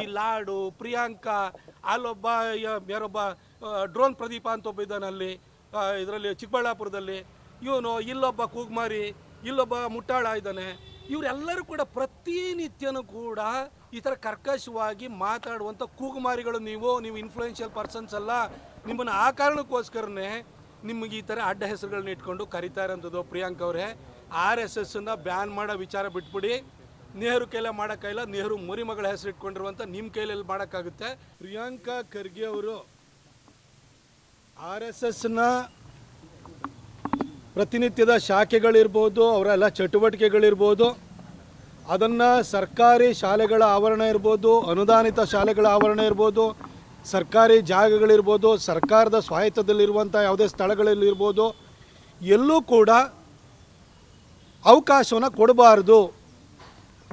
ಈ ಲಾಡು, ಪ್ರಿಯಾಂಕಾ, ಅಲ್ಲೊಬ್ಬ ಯಾರೊಬ್ಬ ಡ್ರೋನ್ ಪ್ರದೀಪ ಅಂತ ಒಬ್ಬ ಇದ್ದಾನೆ ಅಲ್ಲಿ ಇದರಲ್ಲಿ ಚಿಕ್ಕಬಳ್ಳಾಪುರದಲ್ಲಿ. ಇವನು ಇಲ್ಲೊಬ್ಬ ಕೂಗ್ಮಾರಿ, ಇಲ್ಲೊಬ್ಬ ಮುಟ್ಟಾಳ ಇದ್ದಾನೆ. ಇವರೆಲ್ಲರೂ ಕೂಡ ಪ್ರತಿನಿತ್ಯನೂ ಕೂಡ ಈ ಥರ ಕರ್ಕಶವಾಗಿ ಮಾತಾಡುವಂಥ ಕೂಗುಮಾರಿಗಳು ನೀವು ನೀವು ಇನ್ಫ್ಲೂಯೆನ್ಷಿಯಲ್ ಪರ್ಸನ್ಸ್ ಅಲ್ಲ. ನಿಮ್ಮನ್ನು ಆ ಕಾರಣಕ್ಕೋಸ್ಕರನೇ ನಿಮಗೆ ಈ ಥರ ಅಡ್ಡ ಹೆಸರುಗಳನ್ನ ಇಟ್ಕೊಂಡು ಕರೀತಾ ಇರೋಂಥದ್ದು ಪ್ರಿಯಾಂಕ್ ಅವರೇ. ಆರ್ ಎಸ್ ಎಸ್ಸನ್ನು ಬ್ಯಾನ್ ಮಾಡೋ ವಿಚಾರ ಬಿಟ್ಬಿಡಿ. ನೆಹರು ಕೈಲೇ ಮಾಡೋಕ್ಕಾಗಿಲ್ಲ, ನೆಹರು ಮರಿಮಗಳ ಹೆಸರು ಇಟ್ಕೊಂಡಿರುವಂಥ ನಿಮ್ಮ ಕೈಲಲ್ಲಿ ಮಾಡೋಕ್ಕಾಗುತ್ತೆ. ಪ್ರಿಯಾಂಕಾ ಖರ್ಗೆ ಅವರು ಆರ್ ಎಸ್ ಎಸ್ನ ಪ್ರತಿನಿತ್ಯದ ಶಾಖೆಗಳಿರ್ಬೋದು, ಅವರೆಲ್ಲ ಚಟುವಟಿಕೆಗಳಿರ್ಬೋದು, ಅದನ್ನು ಸರ್ಕಾರಿ ಶಾಲೆಗಳ ಆವರಣ ಇರ್ಬೋದು, ಅನುದಾನಿತ ಶಾಲೆಗಳ ಆವರಣ ಇರ್ಬೋದು, ಸರ್ಕಾರಿ ಜಾಗಗಳಿರ್ಬೋದು, ಸರ್ಕಾರದ ಸ್ವಾಯತ್ತದಲ್ಲಿರುವಂಥ ಯಾವುದೇ ಸ್ಥಳಗಳಲ್ಲಿರ್ಬೋದು, ಎಲ್ಲೂ ಕೂಡ ಅವಕಾಶವನ್ನು ಕೊಡಬಾರ್ದು.